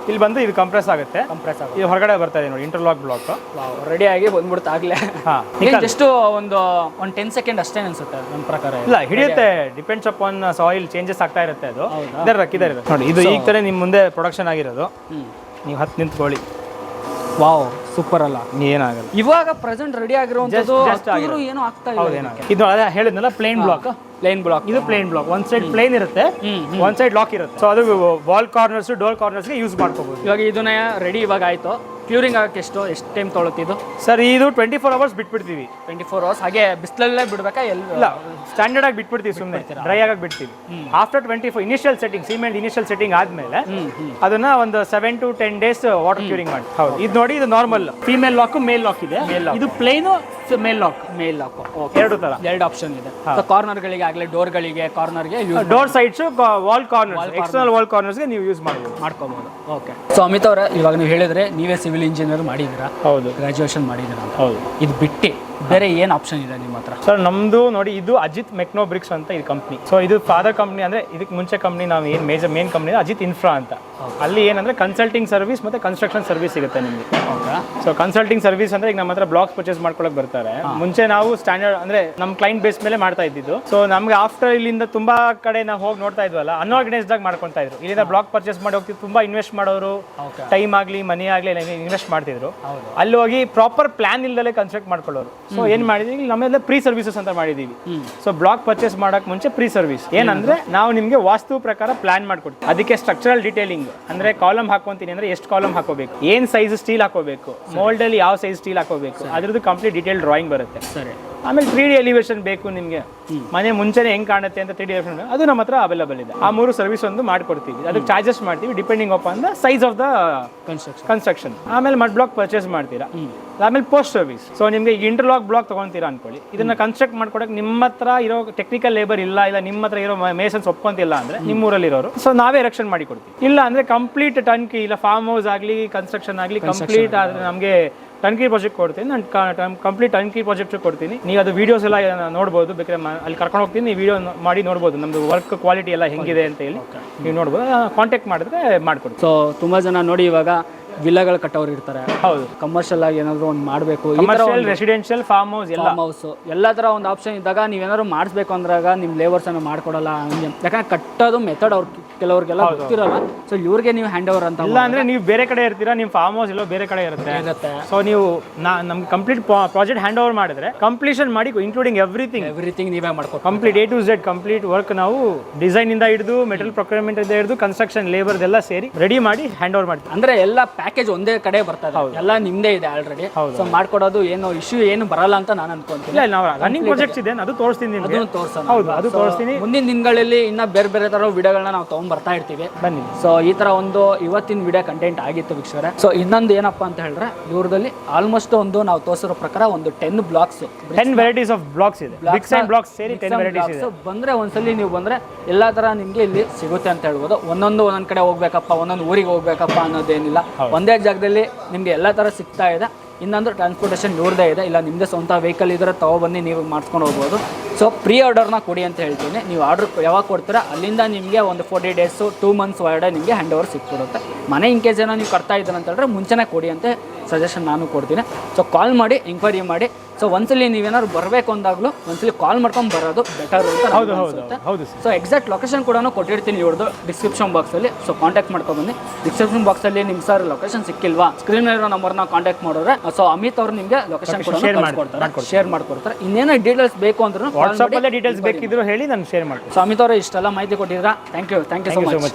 ಇಲ್ಲಿ ಬಂದು ಇದು ಕಂಪ್ರೆಸ್ ಆಗುತ್ತೆ. ಕಂಪ್ರೆಸ್ ಆಗುತ್ತೆ. ಇದು ಹೊರಗಡೆ ಬರ್ತಾ ಇದೆ ನೋಡಿ ಇಂಟರ್ಲಾಕ್ ಬ್ಲಾಕ್ ರೆಡಿ ಆಗಿ ಬಂದ್ಬಿಡ್ತು ಆಗ್ಲೇ. ಜಸ್ಟ್ *laughs* ಒಂದು ಒಂದು ಟೆನ್ ಸೆಕೆಂಡ್ ಅಷ್ಟೇ ಅನ್ಸುತ್ತೆ ನನ್ನ ಪ್ರಕಾರ. ಇಲ್ಲ ಹಿಡಿಯುತ್ತೆ. ಡಿಪೆಂಡ್ಸ್ ಅಪಾನ್ ಸಾಯಿಲ್ ಚೇಂಜಸ್ ಆಗ್ತಾ ಇರುತ್ತೆ ಅದು? ಇದರ ರಕ್ಕಿದೆ ನೋಡಿ ಇದು ಈಗ ತರ ನಿಮ್ಮ ಮುಂದೆ ಪ್ರೊಡಕ್ಷನ್ ಆಗಿರೋದು. ನೀವು ಹತ್ತು ನಿಂತ್ಕೊಳ್ಳಿ. ವಾವ್ ಸೂಪರ್ ಅಲ್ಲ. ಏನಾಗಲ್ಲ. ಇವಾಗ ಪ್ರೆಸೆಂಟ್ ರೆಡಿ ಆಗಿರುವಂತದ್ದು Just- ಏನೂ ಆಗ್ತಾ ಇಲ್ಲ ಏನಾಗಲ್ಲ. ಇದು ಅದೇ ಹೇಳಿದ್ನಲ್ಲ ಪ್ಲೇನ್ ಬ್ಲಾಕ್ ಪ್ಲೇನ್ ಬ್ಲಾಕ್ ಇದು ಪ್ಲೇನ್ ಬ್ಲಾಕ್ ಒಂದ್ ಸೈಡ್ ಪ್ಲೇನ್ ಇರುತ್ತೆ. ಹ್ಮ್, ಒಂದ್ ಸೈಡ್ ಲಾಕ್ ಇರುತ್ತೆ. ಸೊ ಅದು ವಾಲ್ ಕಾರ್ನರ್ಸ್ ಡೋರ್ ಕಾರ್ನರ್ಸ್ಗೆ ಯೂಸ್ ಮಾಡ್ಕೋಬಹುದು ಇವಾಗ ಇದನ್ನ ರೆಡಿ ಇವಾಗ ಆಯ್ತು. ಕ್ಯೂರಿಂಗ್ ಆಗಕ್ಕೆ ಎಷ್ಟು ಎಷ್ಟು ಟೈಮ್ ತೊಗೊಳುತ್ತಿದ್ದು ಸರ್ ಇದು ಟ್ವೆಂಟಿ ಫೋರ್ ಅವರ್ಸ್ ಬಿಟ್ಬಿಡ್ತೀವಿ. ಟ್ವೆಂಟಿ ಫೋರ್ ಅವರ್ಸ್ ಹಾಗೆ ಬಿಸಿಲಲ್ಲೇ ಬಿಡ್ಬೇಕಾ ಎಲ್ಲ ಇಲ್ಲ ಸ್ಟ್ಯಾಂಡರ್ಡ್ ಆಗಿ ಬಿಟ್ಬಿಡ್ತೀವಿ ಸುಮ್ಮನೆ ಡ್ರೈ ಆಗಿ ಬಿಡ್ತೀವಿ. After twenty four initial setting cement initial setting ಆದ್ಮೇಲೆ ಅದನ್ನ ಒಂದು seven to ten days water curing ಮಾಡಿ. ಹೌದು. ಇದು ನೋಡಿ ಇದು normal female lock male lock ಇದೆ. ಇದು plain male lock male lock okay ಎರಡು ತರ. ಎರಡು ಆಪ್ಷನ್ ಇದೆ. ಸೊ ಕಾರ್ನರ್ಗಳಿಗೆ ಆಗಲಿ ಡೋರ್ಗಳಿಗೆ ಕಾರ್ನರ್ಗೆ use door sides wall corners external wall ಕಾರ್ನರ್ಸ್ಗೆ ನೀವು ಯೂಸ್ ಮಾಡ್ಬೋದು. ಮಾಡ್ಕೋಬಹುದು ಓಕೆ ಸೊ ಅಮಿತ್ ಅವರ ಇವಾಗ ನೀವು ಹೇಳಿದ್ರೆ ನೀವೇ ಸಿವಿಲ್ ಇಂಜಿನಿಯರ್ ಮಾಡಿದ್ದೀರಾ ಹೌದು. ಗ್ರಾಜುಯೇಷನ್ ಮಾಡಿದ್ದೀರಾ ಅಂತ. ಹೌದು. ಇದು ಬಿಟ್ಟು. ಬೇರೆ ಏನು ಆಪ್ಷನ್ ಇದೆ ನಿಮ್ಮ ಹತ್ರ? ಸರ್ ನಮ್ದು ನೋಡಿ ಇದು ಅಜಿತ್ ಮೆಕ್ನೋ ಬ್ರಿಕ್ಸ್ ಅಂತ ಇದು ಕಂಪ್ನಿ ಸೊ ಇದು ಫಾದರ್ ಕಂಪ್ನಿ ಅಂದ್ರೆ ಇದಕ್ಕೆ ಮುಂಚೆ ಕಂಪ್ನಿ ನಾವು ಏನು major main company Ajit Infra ಅಂತ. ಅಲ್ಲಿ ಏನಂದ್ರೆ ಕನ್ಸಲ್ಟಿಂಗ್ ಸರ್ವಿಸ್ ಮತ್ತೆ ಕನ್ಸ್ಟ್ರಕ್ಷನ್ ಸರ್ವಿಸ್ ಸಿಗುತ್ತೆ ನಿಮಗೆ. ಸೊ ಕನ್ಸಲ್ಟಿಂಗ್ ಸರ್ವಿಸ್ ಅಂದ್ರೆ ಈಗ ನಮ್ಮ ಹತ್ರ ಬ್ಲಾಕ್ಸ್ ಪರ್ಚೇಸ್ ಮಾಡ್ಕೊಳಕ್ ಬರ್ತಾರೆ. ಮುಂಚೆ ನಾವು ಸ್ಟ್ಯಾಂಡರ್ಡ್ ಅಂದ್ರೆ ನಮ್ಮ ಕ್ಲೈಂಟ್ ಬೇಸ್ ಮೇಲೆ ಮಾಡ್ತಾ ಇದ್ದಿದ್ದು. ಸೊ ನಮ್ಗೆ ಆಫ್ಟರ್ ಇಲ್ಲಿಂದ ತುಂಬಾ ಕಡೆ ನಾವು ಹೋಗಿ ನೋಡ್ತಾ ಇದ್ವಲ್ಲ ಅನ್ಆರ್ಗನೈಸ್ಡ್ ಆಗಿ ಮಾಡ್ಕೊತಾ ಇದ್ರು. ಇಲ್ಲಿಂದ ಬ್ಲಾಕ್ ಪರ್ಚೇಸ್ ಮಾಡಿ ಹೋಗ್ತಿದ್ದು ತುಂಬಾ ಇನ್ವೆಸ್ಟ್ ಮಾಡೋರು ಟೈಮ್ ಆಗಲಿ ಮನಿ ಆಗಲಿ ಇನ್ವೆಸ್ಟ್ ಮಾಡ್ತಿದ್ರು. ಅಲ್ಲಿ ಹೋಗಿ ಪ್ರಾಪರ್ ಪ್ಲಾನ್ ಇಲ್ದಲೆ ಕನ್ಸ್ಟ್ರಕ್ಟ್ ಮಾಡ್ಕೊಳ್ಳೋರು. ಸೊ ಏನ್ ಮಾಡಿದೀವಿ? ನಮ್ಮೆಲ್ಲ ಪ್ರೀ ಸರ್ವಿಸಸ್ ಅಂತ ಮಾಡಿದೀವಿ. ಸೊ ಬ್ಲಾಕ್ ಪರ್ಚೇಸ್ ಮಾಡಕ್ ಮುಂಚೆ ಪ್ರೀ ಸರ್ವಿಸ್ ಏನಂದ್ರೆ ನಾವು ನಿಮ್ಗೆ ವಾಸ್ತು ಪ್ರಕಾರ ಪ್ಲಾನ್ ಮಾಡ್ಕೊಡ್ತೀವಿ. ಅದಕ್ಕೆ ಸ್ಟ್ರಕ್ಚರಲ್ ಡಿಟೇಲಿಂಗ್ ಅಂದ್ರೆ ಕಾಲಮ್ ಹಾಕೊಂತೀನಿ ಅಂದ್ರೆ ಎಷ್ಟು ಕಾಲಮ್ ಹಾಕೋಬೇಕು? ಏನ್ ಸೈಜ್ ಸ್ಟೀಲ್ ಹಾಕೋಬೇಕು? ಮೋಲ್ಡ್ ಅಲ್ಲಿ ಯಾವ ಸೈಜ್ ಸ್ಟೀಲ್ ಹಾಕೋಬೇಕು? ಅದ್ರದ್ದು ಕಂಪ್ಲೀಟ್ ಡಿಟೇಲ್ ಡ್ರಾಯಿಂಗ್ ಬರುತ್ತೆ. ಸರಿ. ಆಮೇಲೆ ತ್ರೀ ಡಿ ಎಲಿವೇಶನ್ ಬೇಕು ನಿಮಗೆ. ಮನೆ ಮುಂಚೆನೆ ಹೆಂಗೆ ಕಾಣುತ್ತೆ ಅಂತ ತ್ರೀ ಡಿ ಎಲಿವೇಶನ್ ಅದು ನಮ್ಮ ಹತ್ರ ಅವೈಲಬಲ್ ಇದೆ. ಆ ಮೂರು ಸರ್ವಿಸ್ ಒಂದು ಮಾಡಿಕೊಡ್ತೀವಿ. ಅದಕ್ಕೆ ಚಾರ್ಜಸ್ ಮಾಡ್ತೀವಿ depending upon the size of the construction construction ಆಮೇಲೆ ಮಡ್ ಬ್ಲಾಕ್ ಪರ್ಚೇಸ್ ಮಾಡ್ತೀರಾ. ಆಮೇಲೆ ಪೋಸ್ಟ್ ಸರ್ವಿಸ್ ಸೊ ನಿಮಗೆ ಇಂಟರ್ಲಾಕ್ ಬ್ಲಾಕ್ ತಗೊಂತೀರಾ ಅನ್ಕೊಳ್ಳಿ. ಇದನ್ನ ಕನ್ಸ್ಟ್ರಕ್ಟ್ ಮಾಡ್ಕೊಡಕ್ಕೆ ನಿಮ್ಮ ಹತ್ರ ಇರೋ ಟೆಕ್ನಿಕಲ್ ಲೇಬರ್ ಇಲ್ಲ ಇಲ್ಲ ನಿಮ್ಮ ಹತ್ರ ಇರೋ ಮೇಸನ್ಸ್ ಒಪ್ಕೊಂತಿಲ್ಲ ಅಂದ್ರೆ ನಿಮ್ಮ ಊರಲ್ಲಿ ಇರೋರು ಸೊ ನಾವೇ ಎರೆಕ್ಷನ್ ಮಾಡಿ ಕೊಡ್ತೀವಿ ಇಲ್ಲ ಅಂದ್ರೆ ಕಂಪ್ಲೀಟ್ ಟನ್ಕಿ ಇಲ್ಲ ಫಾರ್ಮ್ ಹೌಸ್ ಆಗಲಿ ಕನ್ಸ್ಟ್ರಕ್ಷನ್ ಆಗಲಿ. ಕಂಪ್ಲೀಟ್ ಆದ್ರೆ ನಮಗೆ ಟನ್ಕಿ ಪ್ರಾಜೆಕ್ಟ್ ಕೊಡ್ತೀನಿ. ನಾನು ಕಂಪ್ಲೀಟ್ ಟನ್ಕಿ ಪ್ರಾಜೆಕ್ಟ್ ಕೊಡ್ತೀನಿ. ನೀವು ಅದು ವೀಡಿಯೋಸ್ ಎಲ್ಲ ನೋಡ್ಬೋದು ಬೇಕಾದ್ರೆ ಅಲ್ಲಿ ಕರ್ಕೊಂಡು ಹೋಗ್ತೀನಿ. ನೀವು ವೀಡಿಯೋ ಮಾಡಿ ನೋಡ್ಬೋದು. ನಮ್ಮದು ವರ್ಕ್ ಕ್ವಾಲಿಟಿ ಎಲ್ಲ ಹೆಂಗಿದೆ ಅಂತ ಹೇಳಿ. ನೀವು ನೋಡ್ಬೋದು. ಕಾಂಟ್ಯಾಕ್ಟ್ ಮಾಡಿದ್ರೆ ಮಾಡ್ಕೊಡಿ ಸೊ ತುಂಬ ಜನ ನೋಡಿ ಇವಾಗ ವಿಲ್ಲಗಳು ಕಟ್ಟೋರು ಇರ್ತಾರೆ. ಹೌದು. ಕಮರ್ಷಿಯಲ್ ಆಗಿ ಏನಾದ್ರು ಒಂದು ಮಾಡಬೇಕು. ಕಮರ್ಷಿಯಲ್ ರೆಸಿಡೆನ್ಷಿಯಲ್ ಫಾರ್ಮ್ ಹೌಸ್ ಎಲ್ಲ. ಫಾರ್ಮ್ ಹೌಸ್ ಎಲ್ಲ ಥರ ಒಂದು ಆಪ್ಷನ್ ಇದ್ದಾಗ ನೀವೇನಾದ್ರು ಮಾಡಿಸ್ಬೇಕು ಅಂದ್ರಾಗ ನಿಮ್ಮ ಲೇಬರ್ಸ್ ಅನ್ನು ಮಾಡ್ಕೊಡಲ್ಲ ಹಂಗೆ. ಯಾಕಂದ್ರೆ ಕಟ್ಟೋದು ಮೆಥಡ್ ಅವ್ರು ಕೆಲವ್ರಿಗೆಲ್ಲ ಗೊತ್ತಿರಲ್ಲ. ಸೊ ಇವ್ರಿಗೆ ನೀವು ಹ್ಯಾಂಡ್ ಓವರ್ ಅಂತ ಇಲ್ಲ ಅಂದ್ರೆ ನೀವು ಬೇರೆ ಕಡೆ ಇರ್ತೀರಾ ನಿಮ್ಮ ಫಾರ್ಮ್ ಹೌಸ್ ಎಲ್ಲೋ ಬೇರೆ ಕಡೆ ಇರುತ್ತೆ. ಇರುತ್ತೆ. ಸೊ ನೀವು ನಾ ನಮ್ಗೆ ಕಂಪ್ಲೀಟ್ ಪ್ರಾಜೆಕ್ಟ್ ಹ್ಯಾಂಡ್ ಓವರ್ ಮಾಡಿದ್ರೆ ಕಂಪ್ಲೀಷನ್ ಮಾಡಿ ಇನ್ಕ್ಲೂಡಿಂಗ್ ಎವ್ರಿಥಿಂಗ್ ಎವ್ರಿಥಿಂಗ್ ನೀವೇ ಮಾಡ್ಕೊಡಿ complete A to Z complete work ನಾವು ಡಿಸೈನ್ ಇಂದ ಹಿಡಿದು ಮೆಟಲ್ ಪ್ರೊಕ್ಯೂರ್ಮೆಂಟ್ ಇಂದ ಹಿಡಿದು ಕನ್ಸ್ಟ್ರಕ್ಷನ್ ಲೇಬರ್ ಎಲ್ಲ ಸೇರಿ ರೆಡಿ ಮಾಡಿ ಹ್ಯಾಂಡ್ ಓವರ್ ಮಾಡ್ತೀವಿ. ಅಂದ್ರೆ ಎಲ್ಲ ಪ್ಯಾಕೇಜ್ ಒಂದೇ ಕಡೆ ಬರ್ತದೆ. ಎಲ್ಲ ನಿಮ್ದೇ ಇದೆ ಆಲ್ರೆಡಿ. ಸೊ ಮಾಡ್ಕೊಡೋದು ಏನು ಇಶ್ಯೂ ಏನು ಬರಲ್ಲ ಅಂತ ನಾನು ಅನ್ಕೊಂತೀನಿ. ನಾವು ರನ್ನಿಂಗ್ ಪ್ರಾಜೆಕ್ಟ್ಸ್ ಇದೆ. ಅದು ತೋರಿಸ್ತೀನಿ ಅದನ್ನು ತೋರ್ಸೋಣ. ಹೌದು ಅದು ತೋರಿಸ್ತೀನಿ. ಮುಂದಿನ ದಿನಗಳಲ್ಲಿ ಇನ್ನ ಬೇರೆ ಬೇರೆ ತರ ವಿಡಿಯೋಗಳನ್ನ ನಾವು ತಗೊಂಡ್ ಬರ್ತಾ ಇರ್ತೀವಿ. ಬನ್ನಿ. ಸೊ ಈ ತರ ಒಂದು ಇವತ್ತಿನ ವಿಡಿಯೋ ಕಂಟೆಂಟ್ ಆಗಿತ್ತು ವೀಕ್ಷಕರೇ. ಸೊ ಇನ್ನೊಂದು ಏನಪ್ಪಾ ಅಂತ ಹೇಳಿದ್ರೆ ಇವ್ರದಲ್ಲಿ ಆಲ್ಮೋಸ್ಟ್ ಒಂದು ನಾವು ತೋರಿಸಿರೋ ಪ್ರಕಾರ ಒಂದು ten blocks ten varieties of blocks ಇದೆ. ಬ್ಲಾಕ್ಸ್ ಸೇರಿ ಟೆನ್ ವೆರೈಟೀಸ್ ಇದೆ. ಬಂದ್ರೆ ಒಂದ್ಸಲಿ ನೀವು ಬಂದ್ರೆ ಎಲ್ಲಾ ತರ ನಿಮ್ಗೆ ಇಲ್ಲಿ ಸಿಗುತ್ತೆ ಅಂತ ಹೇಳ್ಬೋದು. ಒಂದೊಂದು ಒಂದೊಂದ್ ಕಡೆ ಹೋಗ್ಬೇಕಪ್ಪ ಒಂದೊಂದು ಊರಿಗೆ ಹೋಗ್ಬೇಕಪ್ಪ ಅನ್ನೋದೇನಿಲ್ಲ. ಒಂದೇ ಜಾಗದಲ್ಲಿ ನಿಮಗೆ ಎಲ್ಲ ಥರ ಸಿಗ್ತಾ ಇದೆ. ಇನ್ನೊಂದು ಟ್ರಾನ್ಸ್ಪೋರ್ಟೇಷನ್ ಇವ್ರದೇ ಇದೆ. ಇಲ್ಲ ನಿಮ್ಮದೇ ಸ್ವಂತ ವೆಹಿಕಲ್ ಇದ್ದರೆ ಬನ್ನಿ ನೀವು ಮಾಡಿಸ್ಕೊಂಡು ಹೋಗ್ಬೋದು. ಸೊ ಪ್ರೀ ಆರ್ಡರ್ನ ಕೊಡಿ ಅಂತ ಹೇಳ್ತೀನಿ. ನೀವು ಆರ್ಡ್ರ್ ಯಾವಾಗ ಕೊಡ್ತೀರಾ ಅಲ್ಲಿಂದ ನಿಮಗೆ ಒಂದು ಫೋರ್ಟಿ ಡೇಸು ಟೂ ಮಂತ್ಸ್ ಒಳಗಡೆ ನಿಮಗೆ ಹ್ಯಾಂಡ್ ಓವರ್ ಸಿಕ್ಬಿಡುತ್ತೆ. ಮನೆ ಇನ್ ಕೇಸ್ ಏನೋ ನೀವು ಕಟ್ತಾ ಇದ್ದೀರ ಅಂತ ಹೇಳಿದ್ರೆ ಮುಂಚೆನೇ ಕೊಡಿ ಅಂತ ಸಜೆಷನ್ ನಾನು ಕೊಡ್ತೀನಿ. ಸೊ ಕಾಲ್ ಮಾಡಿ ಎಂಕ್ವೈರಿ ಮಾಡಿ. ಸೊ ಒಂದ್ಸಲಿ ನೀವೇನಾದ್ರು ಬರಬೇಕು ಅಂದಾಗಲೂ ಒಂದ್ಸಲಿ ಕಾಲ್ ಮಾಡ್ಕೊಂಡು ಬರೋದು ಬೆಟರ್ ಅಂತ ಹೌದು ಹೌದು ಸೊ ಎಕ್ಸಾಕ್ಟ್ ಲೊಕೇಶನ್ ಕೂಡ ಕೊಟ್ಟಿರ್ತೀನಿ ಇವ್ರದ್ದು ಡಿಸ್ಕ್ರಿಪ್ಷನ್ ಬಾಕ್ಸಲ್ಲಿ ಸೊ ಕಾಂಟ್ಯಾಕ್ಟ್ ಮಾಡ್ಕೊಬನ್ನಿ ಡಿಸ್ಕ್ರಿಪ್ಷನ್ ಬಾಕ್ಸಲ್ಲಿ ನಿಮ್ಮ ಸರ್ ಲೊಕೇಶನ್ ಸಿಕ್ಕಿಲ್ವಾ? ಸ್ಕ್ರೀನ್ ಇರೋ ನಂಬರ್ನ ಕಾಂಟ್ಯಾಕ್ಟ್ ಮಾಡಿದ್ರೆ ಸೊ ಅಮಿತ್ ಅವರು ನಿಮಗೆ ಲೊಕೇಶನ್ ಕೂಡ ಮಾಡ್ಕೊಡ್ತಾರೆ ಮಾಡಿ- ಕೊಡ್ತಾರೆ ಶೇರ್ ಮಾಡ್ಕೊಡ್ತಾರೆ ಇನ್ನೇನೋ ಡೀಟೇಲ್ಸ್ ಬೇಕು ಅಂದ್ರೂ ವಾಟ್ಸಪ್ಪಲ್ಲೇ ಡೀಟೇಲ್ಸ್ ಬೇಕಿದ್ರು ಹೇಳಿ ನಾನು ಶೇರ್ ಮಾಡ್ತೀನಿ. ಸೊ ಅಮಿತ್ ಅವರು ಇಷ್ಟೆಲ್ಲ ಮಾಹಿತಿ ಕೊಟ್ಟಿದ್ದೀರಾ? Thank you thank you so much.